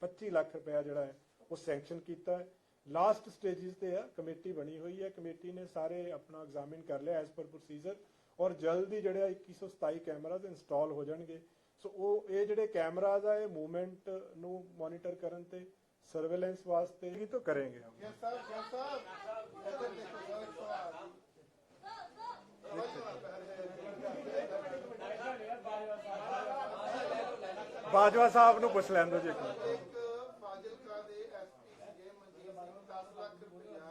25 ਲੱਖ ਰੁਪਇਆ ਜਿਹੜਾ ਹੈ, ਉਹ ਸੈਂਕਸ਼ਨ ਕੀਤਾ ਹੈ। ਲਾਸਟ ਸਟੇजेस ਤੇ ਆ, ਕਮੇਟੀ ਬਣੀ ਹੋਈ ਹੈ। ਕਮੇਟੀ ਨੇ ਸਾਰੇ ਆਪਣਾ ਐਗਜ਼ਾਮਿਨ ਕਰ ਲਿਆ ਐਸ ਪਰ ਪ੍ਰੋਸੀਜਰ ਔਰ ਜਲਦੀ ਜਿਹੜੇ ਆ 2127 ਕੈਮਰਾਜ਼ ਇੰਸਟਾਲ ਹੋ ਜਾਣਗੇ ਸੋ ਉਹ ਇਹ ਜਿਹੜੇ ਕੈਮਰਾਜ਼ ਆ ਇਹ ਮੂਵਮੈਂਟ ਨੂੰ ਮੋਨੀਟਰ ਕਰਨ ਤੇ ਸਰਵੇਲੈਂਸ ਵਾਸਤੇ ਹੀ ਤਾਂ ਕਰਾਂਗੇ ਹਮ. ਇੱਧਰ ਦੇਖੋ ਇੱਕ ਸਵਾਲ। ਬਾਜਵਾ ਸਾਹਿਬ ਨੂੰ ਪੁੱਛ ਲੈਣ ਦਿਓ ਜੀ ਇੱਕ ਮਿੰਟ। ਇੱਕ ਫਾਜ਼ਿਲਕਾ ਦੇ ਐਸਪੀ ਸੀਗੇ ਮਨਜੀਤ ਸਿੰਘ 10 ਲੱਖ ਰੁਪਇਆ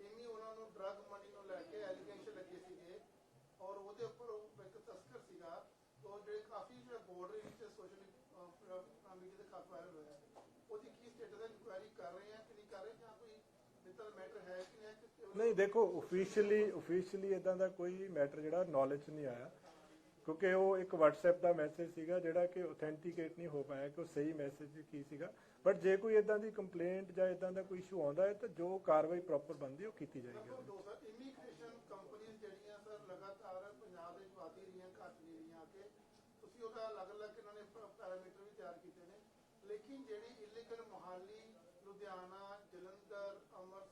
ਇੰਨੀ ਉਹਨਾਂ ਨੂੰ ਡਰਗ ਮਨੀ ਨੂੰ ਲੈ ਕੇ ਐਲੀਗੇਸ਼ਨ ਲੱਗੇ ਸੀਗੇ ਔਰ ਉਹਦੇ ਉੱਪਰ ਉਹ ਇੱਕ ਤਸਕਰ ਸੀਗਾ ਉਹ ਜਿਹੜੇ ਕਾਫੀ ਜਿਹੜਾ ਬੋਰਡਰ ਵਿੱਚ ਸੋਸ਼ਲ ਮੀਡੀਆ ਦੇ ਖਾਤ ਵਾਇਰਲ ਹੋਇਆ ਉਹਦੀ ਕੀ ਸਟੇਟਸ ਹੈ ਇਨਕੁਆਇਰੀ ਕਰ ਰਹੇ ਆ ਕਿ ਨਹੀਂ ਕਰ ਰਹੇ ਜਾਂ ਕੋਈ ਮਿੱਤਲ ਮੈਟਰ ਹੈ ਕਿ ਨਹੀਂ ਹੈ ਕਿ ਉਹ- ਨਹੀਂ ਦੇਖੋ ਅਫੀਸ਼ੀਅਲੀ ਅਫੀਸ਼ੀਅਲੀ ਇਦਾਂ ਦਾ ਕੋਈ ਮੈਟਰ ਜਿਹੜਾ ਨੌਲੇਜ ਨਹੀਂ ਆਇਆ। ਕਿਉਂਕਿ ਉਹ ਇੱਕ WhatsApp ਦਾ ਮੈਸੇਜ ਸੀਗਾ ਜਿਹੜਾ ਕਿ ਆਥੈਂਟੀਕੇਟ ਨਹੀਂ ਹੋ ਪਾਇਆ ਕਿ ਉਹ ਸਹੀ ਮੈਸੇਜ ਕੀ ਸੀਗਾ। ਬਟ ਜੇ ਕੋਈ ਇਦਾਂ ਦੀ ਕੰਪਲੇਂਟ ਜਾਂ ਇਦਾਂ ਦਾ ਕੋਈ ਇਸ਼ੂ ਆਉਂਦਾ ਹੈ ਤਾਂ ਜੋ ਕਾਰਵਾਈ ਪ੍ਰੋਪਰ ਬਣਦੀ ਹੈ, ਉਹ ਕੀਤੀ ਜਾਏਗੀ। ਨੰਬਰ ਦੋ ਸਰ ਇਮੀਗ੍ਰੇਸ਼ਨ ਕੰਪਨੀਆਂ ਜਿਹੜੀਆਂ ਸਰ ਲਗਾਤਾਰ ਪੰਜਾਬ ਦੇ ਵਿੱਚ ਵਾਧੀ ਰਹੀਆਂ ਘਟ ਨਹੀਂ ਰਹੀਆਂ ਆ ਕੇ ਤੁਸੀਂ ਉਹਦਾ ਅਲੱਗ-ਅਲੱਗ ਇਹਨਾਂ ਨੇ ਪੈਰਾਮੀਟਰ ਵੀ ਤਿਆਰ ਕੀਤੇ ਨੇ। ਲੇਕਿਨ ਜਿਹੜੀ ਇਲੀਗਲ ਮੁਹਾਲੀ ਲੁਧਿਆਣਾ ਜਲੰਧਰ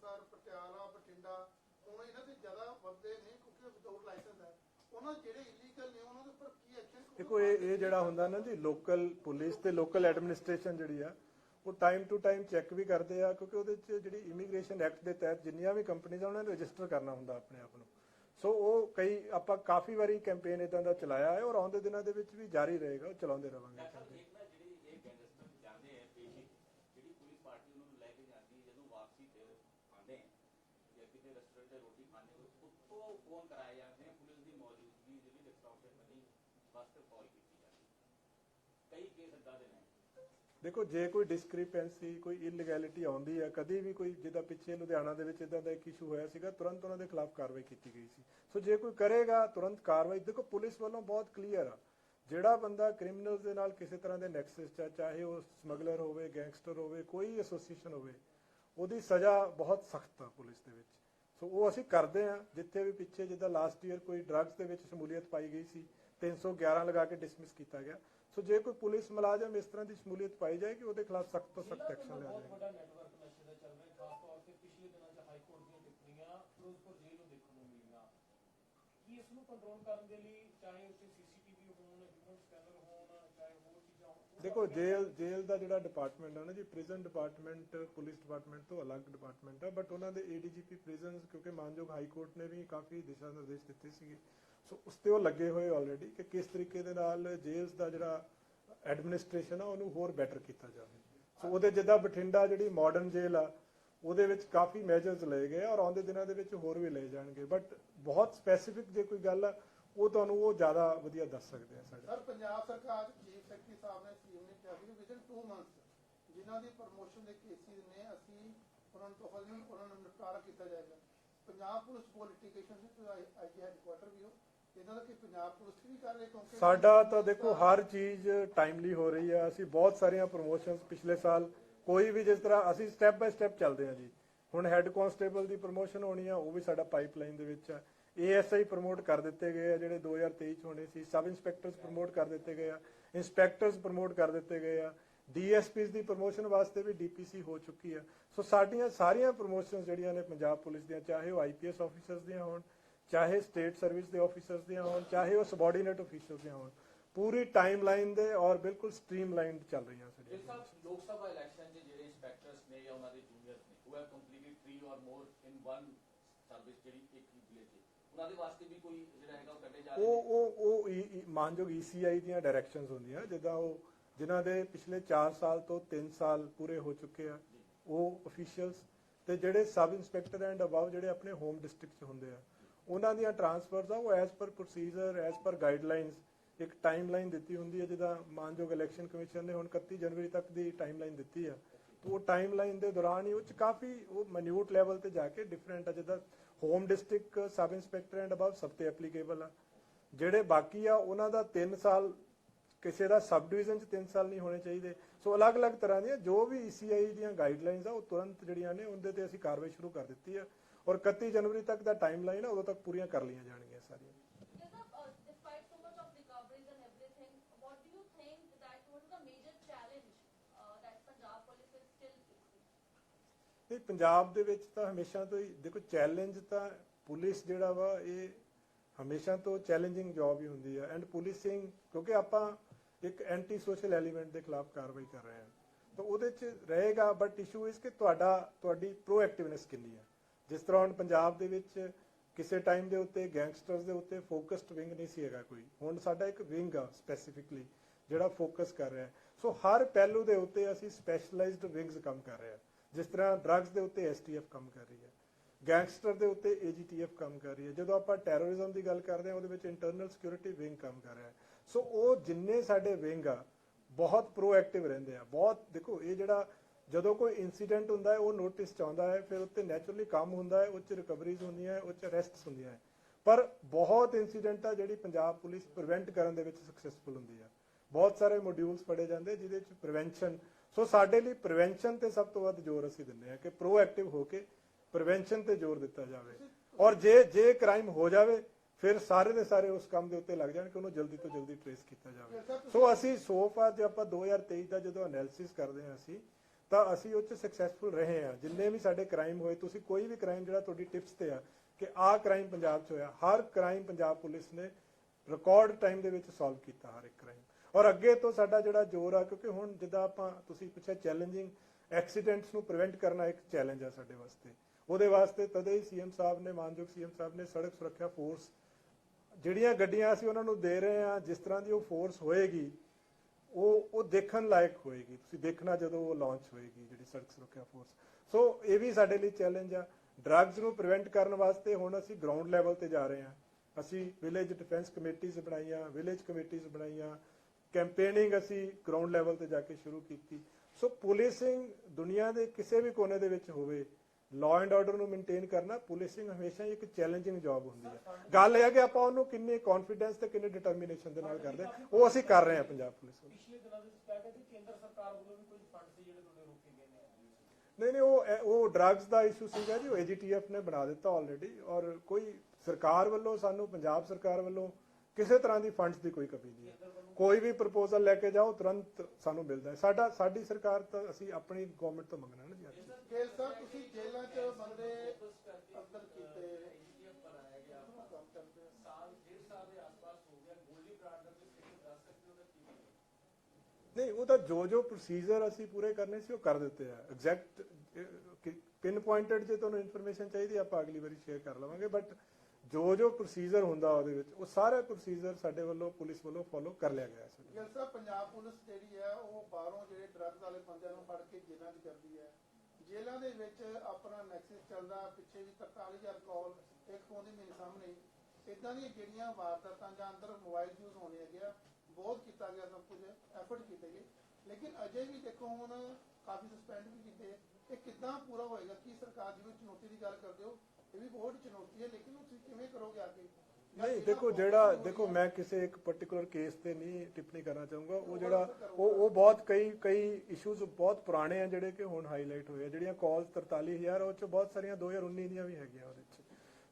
ਅੰਮ੍ਰਿਤਸਰ ਪਟਿਆਲਾ ਬਠਿੰਡਾ ਹੁਣ ਇਹਨਾਂ ਤੇ ਜ਼ਿਆਦਾ ਵੱਧਦੇ ਨੇ ਕਿਉਂਕਿ ਵਿਦਆਊਟ ਲਾਇਸੈਂਸ ਹੈ। ਉਹਨਾਂ ਜਿਹੜੇ ਇਲੀਗਲ ਨੇ ਉਹਨਾਂ ਦੇ ਉੱਪਰ ਕੀ ਐਕਸ਼ਨ ਦੇਖੋ ਇਹ ਇਹ ਜਿਹੜਾ ਹੁੰਦਾ ਨਾ ਜੀ ਲੋਕਲ ਪੁਲਿਸ ਤੇ ਲੋਕਲ ਐਡਮਿਨਿਸਟ੍ਰੇਸ਼ਨ ਜਿਹੜੀ ਆ ਉਹ ਟਾਈਮ ਟੂ ਟਾਈਮ ਚੈੱਕ ਵੀ ਕਰਦੇ ਆ ਕਿਉਂਕਿ ਉਹਦੇ ਚ ਜਿਹੜੀ ਇਮੀਗ੍ਰੇਸ਼ਨ ਐਕਟ ਦੇ ਤਹਿਤ ਜਿੰਨੀਆਂ ਵੀ ਕੰਪਨੀਆਂ ਉਹਨਾਂ ਨੇ ਰਜਿਸਟਰ ਕਰਨਾ ਹੁੰਦਾ ਆਪਣੇ ਆਪ ਨੂੰ। ਸੋ ਉਹ ਕਈ ਆਪਾਂ ਕਾਫੀ ਵਾਰੀ ਕੈਂਪੇਨ ਇਦਾਂ ਦਾ ਚਲਾਇਆ ਹੈ ਔਰ ਆਉਂਦੇ ਦਿਨਾਂ ਦੇ ਵਿੱਚ ਵੀ ਜਾਰੀ ਰਹੇਗਾ ਉਹ ਚਲਾਉਂਦੇ ਰਵਾਂਗੇ campaign। ਇੱਕ ਨਾ ਜਿਹੜੀ ਇਹ ਗੈਂਗਸਟਰ ਜਾਂਦੇ ਆ ਪੇਸ਼ੀ ਜਿਹੜੀ ਪੁਲਿਸ ਪਾਰਟੀ ਉਹਨਾਂ ਨੂੰ ਲੈ ਕੇ ਜਾਂਦੀ ਹੈ, ਜਦੋਂ ਵਾਪਸੀ ਤੇ ਆਉਂਦੇ ਆ ਜਾਂ ਕਿਤੇ ਰੈਸਟੋਰੈਂਟ ਤੇ ਰੋਟੀ ਖਾਣੇ ਉੱਥੋਂ ਫੋਨ ਕਰਾਏ ਜਾਂਦੇ ਆ ਪੁਲਿਸ ਦੀ ਮੌਜੂਦਗੀ ਜਿਹੜੀ ਡਿਸਕਾਊਂਟਡ ਮਨੀ ਵਾਸਤੇ ਕਾਲ ਕੀਤੀ ਜਾਂਦੀ ਹੈ। ਕਈ ਕੇਸ ਏਦਾਂ ਦੇ ਨੇ ਦੇਖੋ, ਜੇ ਕੋਈ ਡਿਸਕ੍ਰਿਪੈਂਸੀ ਕੋਈ ਇਲੀਗੈਲਿਟੀ ਆਉਂਦੀ ਹੈ ਕਦੀ ਵੀ ਕੋਈ ਜਿੱਦਾਂ ਪਿੱਛੇ ਲੁਧਿਆਣਾ ਦੇ ਵਿੱਚ ਇਦਾਂ ਦਾ ਇੱਕ ਇਸ਼ੂ ਹੋਇਆ ਸੀਗਾ, ਤੁਰੰਤ ਉਹਨਾਂ ਦੇ ਖਿਲਾਫ ਕਾਰਵਾਈ ਕੀਤੀ ਗਈ ਸੀ। ਸੋ ਜੇ ਕੋਈ ਕਰੇਗਾ, ਤੁਰੰਤ ਕਾਰਵਾਈ, ਦੇਖੋ, ਪੁਲਿਸ ਵੱਲੋਂ ਬਹੁਤ ਕਲੀਅਰ ਆ। ਜਿਹੜਾ ਬੰਦਾ ਕ੍ਰਿਮੀਨਲਸ ਦੇ ਨਾਲ ਕਿਸੇ ਤਰ੍ਹਾਂ ਦੇ ਨੈਕਸਸ ਚ ਚਾਹੇ ਉਹ ਸਮਗਲਰ ਹੋਵੇ ਗੈਂਗਸਟਰ ਹੋਵੇ, ਕੋਈ ਐਸੋਸੀਏਸ਼ਨ ਹੋਵੇ, ਉਹਦੀ ਸਜ਼ਾ ਬਹੁਤ ਸਖਤ ਆ ਪੁਲਿਸ ਦੇ ਵਿੱਚ। ਸੋ ਉਹ ਅਸੀਂ ਕਰਦੇ ਆ, ਜਿੱਥੇ ਵੀ ਪਿੱਛੇ ਜਿੱਦਾਂ ਲਾਸਟ ਈਅਰ ਕੋਈ ਡਰੱਗਸ ਦੇ ਵਿੱਚ ਸ਼ਮੂਲੀਅਤ ਪਾਈ ਗਈ ਸੀ 311 ਲਗਾ ਕੇ ਡਿਸਮਿਸ ਕੀਤਾ ਗਿਆ। ਸੋ ਜੇ ਕੋਈ ਪੁਲਿਸ ਮੁਲਾਜ਼ਮ ਇਸ ਤਰ੍ਹਾਂ ਦੀ ਸ਼ਮੂਲੀਅਤ ਪਾਈ ਜਾਏਗੀ ਉਹਦੇ ਖਿਲਾਫ ਸਖਤ ਤੋਂ ਸਖਤ ਐਕਸ਼ਨ ਲਿਆ ਬਹੁਤ ਜਾਏਗਾ ਵੱਡਾ ਨੈਟਵਰਕ ਨਸ਼ੇ ਦਾ ਚੱਲ ਰਿਹਾ ਖਾਸ ਤੌਰ ਤੇ ਪਿਛਲੇ ਦਿਨਾਂ 'ਚ ਹਾਈ ਕੋਰਟ ਦੀਆਂ ਟਿੱਪਣੀਆਂ ਫਿਰੋਜ਼ਪੁਰ ਜੇਲ੍ਹ ਨੂੰ ਦੇਖਣ ਨੂੰ ਮਿਲੀਆਂ। ਕੀ ਇਸ ਨੂੰ ਕੰਟਰੋਲ ਕਰਨ ਦੇ ਲਈ ਚਾਹੇ ਉੱਥੇ ਸੀਸੀਟੀਵੀ ਹੋਣ ਹਿਊਮਨ ਸਕੈਨਰ ਹੋਣ ਚਾਹੇ ਹੋਰ ਚੀਜ਼ਾਂ ਹੋਣ ਉਹਦਾ ਦੇਖੋ ਕਿਵੇਂ ਜੇਲ ਜੇਲ ਦਾ ਜਿਹੜਾ ਡਿਪਾਰਟਮੈਂਟ ਹੈ ਨਾ ਜੀ ਪ੍ਰਿਜ਼ਨ ਡਿਪਾਰਟਮੈਂਟ ਪੁਲਿਸ ਡਿਪਾਰਟਮੈਂਟ ਤੋਂ ਅਲੱਗ ਡਿਪਾਰਟਮੈਂਟ ਹੈ ਬਟ ਉਹਨਾਂ ਦੇ ਏਡੀਜੀਪੀ ਪ੍ਰਿਜ਼ਨਸ ਕਿਉਂਕਿ ਮਾਨਯੋਗ ਹਾਈ ਕੋਰਟ ਨੇ ਵੀ ਕਾਫੀ ਦਿਸ਼ਾ ਨਿਰਦੇਸ਼ ਦਿੱਤੇ ਸੀਗੇ। ਸੋ ਉਸ ਤੇ ਉਹ ਲੱਗੇ ਹੋਏ ਆਲਰੇਡੀ ਕਿ ਕਿਸ ਤਰੀਕੇ ਦੇ ਨਾਲ ਜੇਲਸ ਦਾ ਜਿਹੜਾ ਐਡਮਿਨਿਸਟ੍ਰੇਸ਼ਨ ਆ, ਉਹਨੂੰ ਹੋਰ ਬੈਟਰ ਕੀਤਾ ਜਾਵੇ। ਸੋ ਉਹਦੇ ਜਿੱਦਾਂ ਬਠਿੰਡਾ ਜਿਹੜੀ ਮਾਡਰਨ ਜੇਲ ਆ, ਉਹਦੇ ਵਿੱਚ ਕਾਫੀ ਮੈਜਰਸ ਲਏ ਗਏ ਔਰ ਆਉਂਦੇ ਦਿਨਾਂ ਦੇ ਵਿੱਚ ਹੋਰ ਵੀ ਲਏ ਜਾਣਗੇ। ਬਟ ਬਹੁਤ ਸਪੈਸੀਫਿਕ ਜੇ ਕੋਈ ਗੱਲ ਆ, ਉਹ ਤੁਹਾਨੂੰ ਉਹ ਜ਼ਿਆਦਾ ਵਧੀਆ ਦੱਸ ਸਕਦੇ ਆ ਸਾਡੇ। ਸਰ, ਪੰਜਾਬ ਸਰਕਾਰ ਚੀਫ ਸੈਕਟਰੀ ਸਾਹਿਬ ਨੇ ਸੀਐਮ ਨੇ ਕਿਹਾ ਕਿ ਵਿਦਨ 2 ਮੰਥਸ ਜਿਨ੍ਹਾਂ ਦੀ ਪ੍ਰਮੋਸ਼ਨ ਦੇ ਕੇਸਿਸ ਨੇ, ਅਸੀਂ ਉਹਨਾਂ ਨੂੰ ਤੋਹਫਾ ਉਹਨਾਂ ਨੂੰ ਨਿਪਟਾਰਾ ਕੀਤਾ ਜਾਏਗਾ। ਪੰਜਾਬ ਪੁਲਿਸ ਕੋਲ ਲਿਟੀਗੇਸ਼ਨ ਸੀ ਹੈਡਕੁਆਟਰ ਵੀ ਹੋ। ਇਹਨਾਂ ਦਾ ਕੀ ਪੰਜਾਬ ਪੁਲਿਸ ਵੀ ਕਰ ਰਹੀ ਕਿਉਂਕਿ ਸਾਡਾ ਤਾਂ ਦੇਖੋ, ਹਰ ਚੀਜ਼ ਟਾਈਮਲੀ ਹੋ ਰਹੀ ਹੈ। ਅਸੀਂ ਬਹੁਤ ਸਾਰੀਆਂ ਪ੍ਰੋਮੋਸ਼ਨਸ ਪਿਛਲੇ ਸਾਲ, ਕੋਈ ਵੀ ਜਿਸ ਤਰ੍ਹਾਂ ਅਸੀਂ ਸਟੈਪ ਬਾਈ ਸਟੈਪ ਚੱਲਦੇ ਹਾਂ ਜੀ। ਹੁਣ ਹੈੱਡ ਕਾਂਸਟੇਬਲ ਦੀ ਪ੍ਰੋਮੋਸ਼ਨ ਹੋਣੀ ਆ, ਉਹ ਵੀ ਸਾਡਾ ਪਾਈਪਲਾਈਨ ਦੇ ਵਿੱਚ ਹੈ ਏਐਸਆਈ ਪ੍ਰਮੋਟ ਕਰ ਦਿੱਤੇ ਗਏ ਆ, ਜਿਹੜੇ 2023 ਚ ਹੋਣੇ ਸੀ। ਸਬ ਇੰਸਪੈਕਟਰਸ ਪ੍ਰਮੋਟ ਕਰ ਦਿੱਤੇ ਗਏ ਆ। ਇੰਸਪੈਕਟਰਸ ਪ੍ਰਮੋਟ ਕਰ ਦਿੱਤੇ ਗਏ ਆ। ਡੀਐਸਪੀਸ ਦੀ ਪ੍ਰੋਮੋਸ਼ਨ ਵਾਸਤੇ ਵੀ ਡੀਪੀਸੀ ਹੋ ਚੁੱਕੀ ਆ। ਸੋ ਸਾਡੀਆਂ ਸਾਰੀਆਂ ਪ੍ਰੋਮੋਸ਼ਨਸ ਜਿਹੜੀਆਂ ਨੇ ਪੰਜਾਬ ਪੁਲਿਸ ਦੀਆਂ, ਚਾਹੇ ਉਹ ਆਈਪੀਐਸ ਆਫੀਸਰਸ ਦੀਆਂ ਹੋਣ ਚਾਹੇ ਸਟੇਟ ਸਰਵਿਸ ਦੇ ਆਫੀਸਰਸ ਦੀਆਂ ਹੋਣ ਚਾਹੇ ਉਹ ਸਬਆਰਡੀਨੇਟ ਆਫੀਸਰਸ ਦੀਆਂ ਹੋਣ ਪੂਰੀ ਟਾਈਮਲਾਈਨ ਦੇ ਔਰ ਬਿਲਕੁਲ ਸਟ੍ਰੀਮਲਾਈਨਡ ਚੱਲ ਰਹੀਆਂ ਸਾਡੀਆਂ ਇਸ ਸਾਲ ਲੋਕ ਸਭਾ ਇਲੈਕਸ਼ਨ 'ਚ ਜਿਹੜੇ ਇੰਸਪੈਕਟਰਸ ਨੇ ਜਾਂ ਉਹਨਾਂ ਦੇ ਜੂਨੀਅਰਸ ਨੇ who have completed three or more in one service ਜਿਹੜੀ ਇੱਕ ਵਿਲੇਜ 'ਚ ਉਹਨਾਂ ਦੇ ਵਾਸਤੇ ਵੀ ਕੋਈ ਜਿਹੜਾ ਹੈਗਾ ਉਹ ਕੱਢੇ ਜਾ ਰਹੇ ਉਹ ਉਹ ਉਹ ਮਾਨਯੋਗ ਈਸੀਆਈ ਦੀਆਂ ਡਾਇਰੈਕਸ਼ਨਸ ਹੁੰਦੀਆਂ ਜਿੱਦਾਂ ਉਹ ਜਿਨ੍ਹਾਂ ਦੇ ਪਿਛਲੇ 4 ਸਾਲ ਤੋਂ 3 ਸਾਲ ਪੂਰੇ ਹੋ ਚੁੱਕੇ ਆ ਉਹ ਅਫੀਸ਼ੀਅਲਸ ਤੇ ਜਿਹੜੇ ਸਬ ਇੰਸਪੈਕਟਰ ਐਂਡ ਅਬਵ ਜਿਹੜੇ ਆਪਣੇ ਹੋਮ ਡਿਸਟ੍ਰਿਕਟ 'ਚ ਹੁੰਦੇ ਆ ਉਹਨਾਂ ਦੀਆਂ ਟਰਾਂਸਫਰਸ ਆ, ਉਹ as per procedure as per guidelines ਇੱਕ ਟਾਈਮਲਾਈਨ ਦਿੱਤੀ ਹੁੰਦੀ ਹੈ, ਜਿਹਦਾ ਮਾਨਯੋਗ ਇਲੈਕਸ਼ਨ ਕਮਿਸ਼ਨ ਨੇ ਹੁਣ 31 ਜਨਵਰੀ ਤੱਕ ਦੀ ਟਾਈਮਲਾਈਨ ਦਿੱਤੀ ਆ। ਉਹ ਟਾਈਮਲਾਈਨ ਦੇ ਦੌਰਾਨ ਹੀ ਉਹ 'ਚ ਕਾਫੀ ਉਹ ਮਨਿਊਟ ਲੈਵਲ ਤੇ ਜਾ ਕੇ ਡਿਫਰੈਂਟ ਆ ਜਿੱਦਾਂ home district sub inspector and above ਸਭ ਤੇ ਐਪਲੀਕੇਬਲ ਆ। ਜਿਹੜੇ ਬਾਕੀ ਆ, ਉਹਨਾਂ ਦਾ 3 ਸਾਲ, ਕਿਸੇ ਦਾ ਸਬ ਡਿਵੀਜ਼ਨ ਚ 3 ਸਾਲ ਨਹੀਂ ਹੋਣੇ ਚਾਹੀਦੇ। ਸੋ ਅਲੱਗ-ਅਲੱਗ ਤਰ੍ਹਾਂ ਦੀਆਂ ਜੋ ਵੀ ECI ਦੀਆਂ ਗਾਈਡਲਾਈਨਸ ਆ, ਉਹ ਤੁਰੰਤ ਜਿਹੜੀਆਂ ਨੇ, ਉਹਦੇ ਤੇ ਅਸੀਂ ਕਾਰਵਾਈ ਸ਼ੁਰੂ ਕਰ ਦਿੱਤੀ ਆ। ਔਰ 31 ਜਨਵਰੀ ਤੱਕ ਦਾ ਟਾਈਮਲਾਈਨ ਆ ਉਦੋਂ ਤੱਕ ਪੂਰੀਆਂ ਕਰ ਲਈਆਂ ਜਾਣਗੀਆਂ ਸਾਰੀਆਂ। Of, uh, uh, ਪੰਜਾਬ ਦੇ ਵਿੱਚ ਤਾਂ ਹਮੇਸ਼ਾ ਤੋਂ ਹੀ ਦੇਖੋ ਚੈਲੰਜ ਤਾਂ ਪੁਲਿਸ ਜਿਹੜਾ ਵਾ ਇਹ ਹਮੇਸ਼ਾ ਤੋਂ ਚੈਲੰਜਿੰਗ ਜੌਬ ਹੀ ਹੁੰਦੀ ਹੈ ਐਂਡ ਪੁਲਿਸਿੰਗ ਕਿਉਂਕਿ ਆਪਾਂ ਇੱਕ ਐਂਟੀ ਸੋਸ਼ਲ ਐਲੀਮੈਂਟ ਦੇ ਖਿਲਾਫ ਕਾਰਵਾਈ ਕਰ ਰਹੇ ਹਾਂ। ਤਾਂ ਉਹਦੇ ਚ ਰਹੇਗਾ ਬਟ ਇਸ਼ੂ ਇਸ ਕਿ ਤੁਹਾਡਾ ਤੁਹਾਡੀ ਪ੍ਰੋਐਕਟਿਵਨੈਸ ਕਿੰਨੀ ਹੈ ਜਿਸ ਤਰ੍ਹਾਂ ਹੁਣ ਪੰਜਾਬ ਦੇ ਵਿੱਚ ਕਿਸੇ ਟਾਈਮ ਦੇ ਉੱਤੇ ਗੈਂਗਸਟਰਸ ਦੇ ਉੱਤੇ ਫੋਕਸਡ ਵਿੰਗ ਨਹੀਂ ਸੀ ਹੈਗਾ ਕੋਈ। ਹੁਣ ਸਾਡਾ ਇੱਕ ਵਿੰਗ ਆ ਸਪੈਸੀਫਿਕਲੀ ਜਿਹੜਾ ਫੋਕਸ ਕਰ ਰਿਹਾ ਸੋ ਹਰ ਪਹਿਲੂ ਦੇ ਉੱਤੇ ਅਸੀਂ ਸਪੈਸ਼ਲਾਈਜ਼ਡ ਵਿੰਗਸ ਕੰਮ ਕਰ ਰਹੇ ਹਾਂ। ਜਿਸ ਤਰ੍ਹਾਂ ਡਰੱਗਸ ਦੇ ਉੱਤੇ ਐਸਟੀਐਫ ਕੰਮ ਕਰ ਰਹੀ ਹੈ। ਗੈਂਗਸਟਰ ਦੇ ਉੱਤੇ ਏਜੀਟੀਐਫ ਕੰਮ ਕਰ ਰਹੀ ਹੈ। ਜਦੋਂ ਆਪਾਂ ਟੈਰੋਰਿਜ਼ਮ ਦੀ ਗੱਲ ਕਰਦੇ ਹਾਂ, ਉਹਦੇ ਵਿੱਚ ਇੰਟਰਨਲ ਸਿਕਿਉਰਿਟੀ ਵਿੰਗ ਕੰਮ ਕਰ ਰਿਹਾ ਹੈ। ਸੋ ਉਹ ਜਿੰਨੇ ਸਾਡੇ ਵਿੰਗ ਆ, ਬਹੁਤ ਪ੍ਰੋਐਕਟਿਵ ਰਹਿੰਦੇ ਆ। ਬਹੁਤ ਦੇਖੋ, ਇਹ ਜਿਹੜਾ ਜਦੋਂ ਕੋਈ ਇਨਸੀਡੈਂਟ ਹੁੰਦਾ ਹੈ ਉਹ ਨੋਟਿਸ ਚ ਆਉਂਦਾ ਹੈ ਫਿਰ ਉੱਤੇ ਨੈਚੁਰਲੀ ਕੰਮ ਹੁੰਦਾ ਹੈ ਉਹ ਚ ਰਿਕਵਰੀਜ਼ ਹੁੰਦੀਆਂ ਹੈ ਉਹ ਚ ਅਰੈਸਟਸ ਹੁੰਦੀਆਂ ਹੈ। ਪਰ ਬਹੁਤ ਇਨਸੀਡੈਂਟ ਆ ਜਿਹੜੀ ਪੰਜਾਬ ਪੁਲਿਸ ਪ੍ਰੀਵੈਂਟ ਕਰਨ ਦੇ ਵਿੱਚ ਸਕਸੈਸਫੁਲ ਹੁੰਦੀ ਆ। ਬਹੁਤ ਸਾਰੇ ਮੋਡਿਊਲਸ ਪੜੇ ਜਾਂਦੇ ਜਿਹਦੇ ਚ ਪ੍ਰੀਵੈਂਸ਼ਨ ਸੋ ਸਾਡੇ ਲਈ ਪ੍ਰੀਵੈਂਸ਼ਨ ਤੇ ਸਭ ਤੋਂ ਵੱਧ ਜ਼ੋਰ ਅਸੀਂ ਦਿੰਦੇ ਹਾਂ ਕਿ ਪ੍ਰੋਐਕਟਿਵ ਹੋ ਕੇ ਪ੍ਰੀਵੈਂਸ਼ਨ ਤੇ ਜ਼ੋਰ ਦਿੱਤਾ ਜਾਵੇ। ਔਰ ਜੇ ਜੇ ਕ੍ਰਾਈਮ ਹੋ ਜਾਵੇ ਫਿਰ ਸਾਰੇ ਦੇ ਸਾਰੇ ਉਸ ਕੰਮ ਦੇ ਉੱਤੇ ਲੱਗ ਜਾਣ ਕਿ ਉਹਨੂੰ ਜਲਦੀ ਤੋਂ ਜਲਦੀ ਟ੍ਰੇਸ ਕੀਤਾ ਜਾਵੇ। ਸੋ ਅਸੀਂ ਸੋ ਫਾਰ ਜੇ ਆਪਾਂ 2023 ਦਾ ਜਦੋਂ ਐਨਾਲਿਸਿਸ ਕਰਦੇ ਹਾਂ ਅਸੀਂ ਤਾਂ ਅਸੀਂ ਉਹ ਚ ਸਕਸੈਸਫੁਲ ਰਹੇ ਹਾਂ। ਜਿੰਨੇ ਵੀ ਸਾਡੇ ਕ੍ਰਾਈਮ ਹੋਏ, ਤੁਸੀਂ ਕੋਈ ਵੀ ਕ੍ਰਾਈਮ ਜਿਹੜਾ ਤੁਹਾਡੀ ਟਿਪਸ ਤੇ ਆ ਕਿ ਆਹ ਕ੍ਰਾਈਮ ਪੰਜਾਬ 'ਚ ਹੋਇਆ, ਹਰ ਕ੍ਰਾਈਮ ਪੰਜਾਬ ਪੁਲਿਸ ਨੇ ਰਿਕਾਰਡ ਟਾਈਮ ਦੇ ਵਿੱਚ ਸੋਲਵ ਕੀਤਾ ਹਰ ਇੱਕ ਕ੍ਰਾਈਮ ਔਰ ਅੱਗੇ ਤੋਂ ਸਾਡਾ ਜਿਹੜਾ ਜ਼ੋਰ ਆ, ਕਿਉਂਕਿ ਹੁਣ ਜਿੱਦਾਂ ਆਪਾਂ, ਤੁਸੀਂ ਪੁੱਛਿਆ ਚੈਲੰਜਿੰਗ ਐਕਸੀਡੈਂਟਸ ਨੂੰ ਪ੍ਰੀਵੈਂਟ ਕਰਨਾ ਇੱਕ ਚੈਲੰਜ ਆ ਸਾਡੇ ਵਾਸਤੇ। ਉਹਦੇ ਵਾਸਤੇ ਤਦੇ ਹੀ ਸੀਐਮ ਸਾਹਿਬ ਨੇ, ਮਾਨਯੋਗ ਸੀਐਮ ਸਾਹਿਬ ਨੇ ਸੜਕ ਸੁਰੱਖਿਆ ਫੋਰਸ ਜਿਹੜੀਆਂ ਗੱਡੀਆਂ ਅਸੀਂ ਉਹਨਾਂ ਨੂੰ ਦੇ ਰਹੇ ਹਾਂ, ਜਿਸ ਤਰ੍ਹਾਂ ਦੀ ਉਹ ਫੋਰਸ ਹੋਏਗੀ ਉਹ ਉਹ ਦੇਖਣ ਲਾਇਕ ਹੋਏਗੀ। ਤੁਸੀਂ ਦੇਖਣਾ ਜਦੋਂ ਉਹ ਲਾਂਚ ਹੋਏਗੀ, ਜਿਹੜੀ ਸੜਕ ਸੁਰੱਖਿਆ ਫੋਰਸ ਸੋ ਇਹ ਵੀ ਸਾਡੇ ਲਈ ਚੈਲੰਜ ਆ। ਡਰੱਗਸ ਨੂੰ ਪ੍ਰੀਵੈਂਟ ਕਰਨ ਵਾਸਤੇ ਹੁਣ ਅਸੀਂ ਗਰਾਊਂਡ ਲੈਵਲ ਤੇ ਜਾ ਰਹੇ ਹਾਂ। ਅਸੀਂ ਵਿਲੇਜ ਡਿਫੈਂਸ ਕਮੇਟੀਆਂ ਬਣਾਈਆਂ ਵਿਲੇਜ ਕਮੇਟੀਆਂ ਬਣਾਈਆਂ। ਕੈਂਪੇਨਿੰਗ ਅਸੀਂ ਗਰਾਊਂਡ ਲੈਵਲ ਤੇ ਜਾ ਕੇ ਸ਼ੁਰੂ ਕੀਤੀ। ਸੋ ਪੁਲਿਸਿੰਗ ਦੁਨੀਆ ਦੇ ਕਿਸੇ ਵੀ ਕੋਨੇ ਦੇ ਵਿੱਚ ਹੋਵੇ ਲਾਅ ਐਂਡ ਆਰਡਰ ਨੂੰ ਮੇਨਟੇਨ ਕਰਨਾ ਪੁਲਿਸਿੰਗ ਹਮੇਸ਼ਾ ਹੀ ਇੱਕ ਚੈਲੰਜਿੰਗ ਜੌਬ ਹੁੰਦੀ ਹੈ। ਗੱਲ ਇਹ ਹੈ ਕਿ ਆਪਾਂ ਉਹਨੂੰ ਕਿੰਨੇ ਕੌਨਫੀਡੈਂਸ ਤੇ ਕਿੰਨੇ ਡਿਟਰਮੀਨੇਸ਼ਨ ਦੇ ਨਾਲ ਕਰਦੇ ਹਾਂ। ਉਹ ਅਸੀਂ ਕਰ ਰਹੇ ਹਾਂ ਪੰਜਾਬ ਪੁਲਿਸ ਵੱਲੋਂ। ਪਿਛਲੇ ਦਿਨਾਂ ਦੇ ਵਿੱਚ ਕਿਹਾ ਗਿਆ ਕਿ ਕੇਂਦਰ ਸਰਕਾਰ ਵੱਲੋਂ ਵੀ ਕੁਝ ਫੰਡ ਸੀ ਜਿਹੜੇ ਤੁਹਾਡੇ ਰੋਕੇ ਗਏ ਨੇ। ਨਹੀਂ ਨਹੀਂ ਉਹ ਉਹ ਡਰੱਗਸ ਦਾ ਇਸ਼ੂ ਸੀਗਾ ਜੀ ਉਹ ਏਜੀਟੀਐਫ ਨੇ ਬਣਾ ਦਿੱਤਾ ਆਲਰੇਡੀ ਔਰ ਕੋਈ ਸਰਕਾਰ ਵੱਲੋਂ ਸਾਨੂੰ ਪੰਜਾਬ ਸਰਕਾਰ ਵੱਲੋਂ ਕਿਸੇ ਤਰ੍ਹਾਂ ਦੀ ਫੰਡਸ ਦੀ ਕੋਈ ਕਮੀ ਨਹੀਂ ਹੈ। ਕੋਈ ਵੀ ਪ੍ਰਪੋਜ਼ਲ ਲੈ ਕੇ ਜਾਓ ਤੁਰੰਤ ਸਾਨੂੰ ਮਿਲਦਾ ਹੈ। ਸਾਡਾ ਸਾਡੀ ਸਰਕਾਰ ਤਾਂ ਅਸੀਂ ਆਪਣੀ ਗਵਰਨਮੈਂਟ ਤੋਂ ਮੰਗਣਾ ਨਾ ਜੀ ਅੱਜ। ਗੇਲ ਸਾਹਿਬ ਤੁਸੀਂ ਜੇਲ੍ਹਾਂ 'ਚ ਬੰਦੇ ਅੰਦਰ ਕੀਤੇ ਬਣਾਇਆ ਗਿਆ ਕੰਮ ਕਰਦੇ ਆ। ਸਾਲ ਡੇਢ ਸਾਲ ਦੇ ਆਸ-ਪਾਸ ਹੋ ਗਿਆ ਗੋਲਡੀ ਬ੍ਰਾਂਡ ਦੇ ਸਟੇਟਸ ਦੱਸ ਸਕਦੇ ਹੋ ਤਾਂ ਕੀ ਹੈ ਨਹੀਂ ਉਹ ਤਾਂ ਜੋ ਜੋ ਪ੍ਰੋਸੀਜਰ ਅਸੀਂ ਪੂਰੇ ਕਰਨੇ ਸੀ ਉਹ ਕਰ ਦਿੱਤੇ ਆ ਐਗਜ਼ੈਕਟ ਪਿਨ ਪੁਆਇੰਟਡ ਜੇ ਤੁਹਾਨੂੰ ਇਨਫੋਰਮੇਸ਼ਨ ਚਾਹੀਦੀ ਆਪਾਂ ਅਗਲੀ ਵਾਰੀ ਸ਼ੇਅਰ ਕਰ ਲਵਾਂਗੇ ਬਟ ਜੋ ਜੋ ਪ੍ਰੋਸੀਜਰ ਹੁੰਦਾ ਉਹਦੇ ਵਿੱਚ ਉਹ ਸਾਰਾ ਪ੍ਰੋਸੀਜਰ ਸਾਡੇ ਵੱਲੋਂ ਪੁਲਿਸ ਵੱਲੋਂ ਫੋਲੋ ਕਰ ਲਿਆ ਗਿਆ ਸੀ ਗਿਲ ਸਾਹਿਬ ਪੰਜਾਬ ਪੁਲਿਸ ਜਿਹੜੀ ਹੈ ਉਹ ਬਾਹਰੋਂ ਜਿਹੜੇ ਡਰੱਗਸ ਵਾਲੇ ਬੰਦਿਆਂ ਨੂੰ ਫੜ ਕੇ ਜੇਲ੍ਹਾਂ 'ਚ ਕਰਦੀ ਹੈ ਜੇਲ੍ਹਾਂ ਦੇ ਵਿੱਚ ਆਪਣਾ ਨੈਕਸਸ ਚੱਲਦਾ, ਪਿੱਛੇ ਵੀ 43000 ਕਾਲ ਇੱਕ ਫੋਨ ਦੀ ਮੇਰੇ ਸਾਹਮਣੇ। ਇਦਾਂ ਦੀਆਂ ਜਿਹੜੀਆਂ ਵਾਰਦਾਤਾਂ ਜਾਂ ਅੰਦਰ ਮੋਬਾਈਲ ਯੂਜ਼ ਹੋਣੇ ਹੈਗੇ ਬਹੁਤ ਕੀਤਾ ਗਿਆ ਸਭ ਕੁਝ ਐਫਰਟ ਕੀਤੇ ਗਏ। ਲੇਕਿਨ ਅਜੇ ਵੀ ਦੇਖੋ ਹੁਣ ਕਾਫੀ ਸਸਪੈਂਡ ਵੀ ਕੀਤੇ। ਇਹ ਕਿੱਦਾਂ ਪੂਰਾ ਹੋਏਗਾ? ਕੀ ਸਰਕਾਰ ਜਿਵੇਂ ਚੁਣੌਤੀ ਦੀ ਗੱਲ ਕਰਦੇ ਹੋ, ਇਹ ਵੀ ਬਹੁਤ ਚੁਣੌਤੀ ਹੈ, ਲੇਕਿਨ ਉਹ ਤੁਸੀਂ ਕਿਵੇਂ ਕਰੋਗੇ ਅੱਗੇ ਨਹੀਂ, ਦੇਖੋ ਜਿਹੜਾ, ਦੇਖੋ ਮੈਂ ਕਿਸੇ ਇੱਕ ਪਾਰਟਿਕੂਲਰ ਕੇਸ ਤੇ ਨਹੀਂ ਟਿੱਪਣੀ ਕਰਨਾ ਚਾਹੂੰਗਾ। ਉਹ ਜਿਹੜਾ, ਉਹ ਉਹ ਬਹੁਤ ਕਈ ਕਈ ਇਸ਼ੂਜ਼ ਬਹੁਤ ਪੁਰਾਣੇ ਆ ਜਿਹੜੇ ਕਿ ਹੁਣ ਹਾਈਲਾਈਟ ਹੋਏ ਆ। ਜਿਹੜੀਆਂ ਕਾਲਸ 43000 ਉਹ ਚ ਬਹੁਤ ਸਾਰੀਆਂ 2019 ਦੀਆਂ ਵੀ ਹੈਗੀਆਂ ਉਹਦੇ ਚ।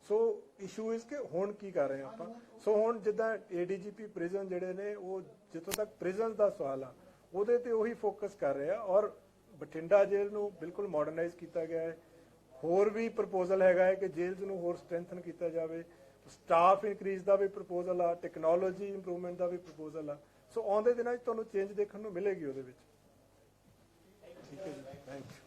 ਸੋ ਇਸ਼ੂ ਇਸ ਕਿ ਹੁਣ ਕੀ ਕਰ ਰਹੇ ਆ ਆਪਾਂ? ਸੋ ਹੁਣ ਜਿੱਦਾਂ ਏਡੀਜੀਪੀ ਪ੍ਰਿਜ਼ਨ ਜਿਹੜੇ ਨੇ, ਉਹ ਜਿੱਥੋਂ ਤੱਕ ਪ੍ਰਿਜਨ ਦਾ ਸਵਾਲ ਆ, ਉਹਦੇ ਤੇ ਉਹੀ ਫੋਕਸ ਕਰ ਰਹੇ ਆ ਔਰ ਬਠਿੰਡਾ ਜੇਲ੍ਹ ਨੂੰ ਬਿਲਕੁਲ ਮਾਡਰਨਾਈਜ਼ ਕੀਤਾ ਗਿਆ ਹੈ। ਹੋਰ ਵੀ ਪ੍ਰਪੋਜ਼ਲ ਹੈਗਾ ਹੈ ਕਿ ਜੇਲ੍ਹ ਨੂੰ ਹੋਰ ਸਟਰੈਂਥਨ ਕੀਤਾ ਜਾਵੇ। ਸਟਾਫ ਇਨਕਰੀਜ਼ ਦਾ ਵੀ ਪ੍ਰਪੋਜ਼ਲ ਆ ਟੈਕਨੋਲੋਜੀ ਇੰਪਰੂਵਮੈਂਟ ਦਾ ਵੀ ਪ੍ਰਪੋਜ਼ਲ ਆ। ਸੋ ਆਉਂਦੇ ਦਿਨਾਂ 'ਚ ਤੁਹਾਨੂੰ ਚੇਂਜ ਦੇਖਣ ਨੂੰ ਮਿਲੇਗੀ ਉਹਦੇ ਵਿੱਚ। ਠੀਕ ਹੈ ਜੀ ਥੈਂਕ ਯੂ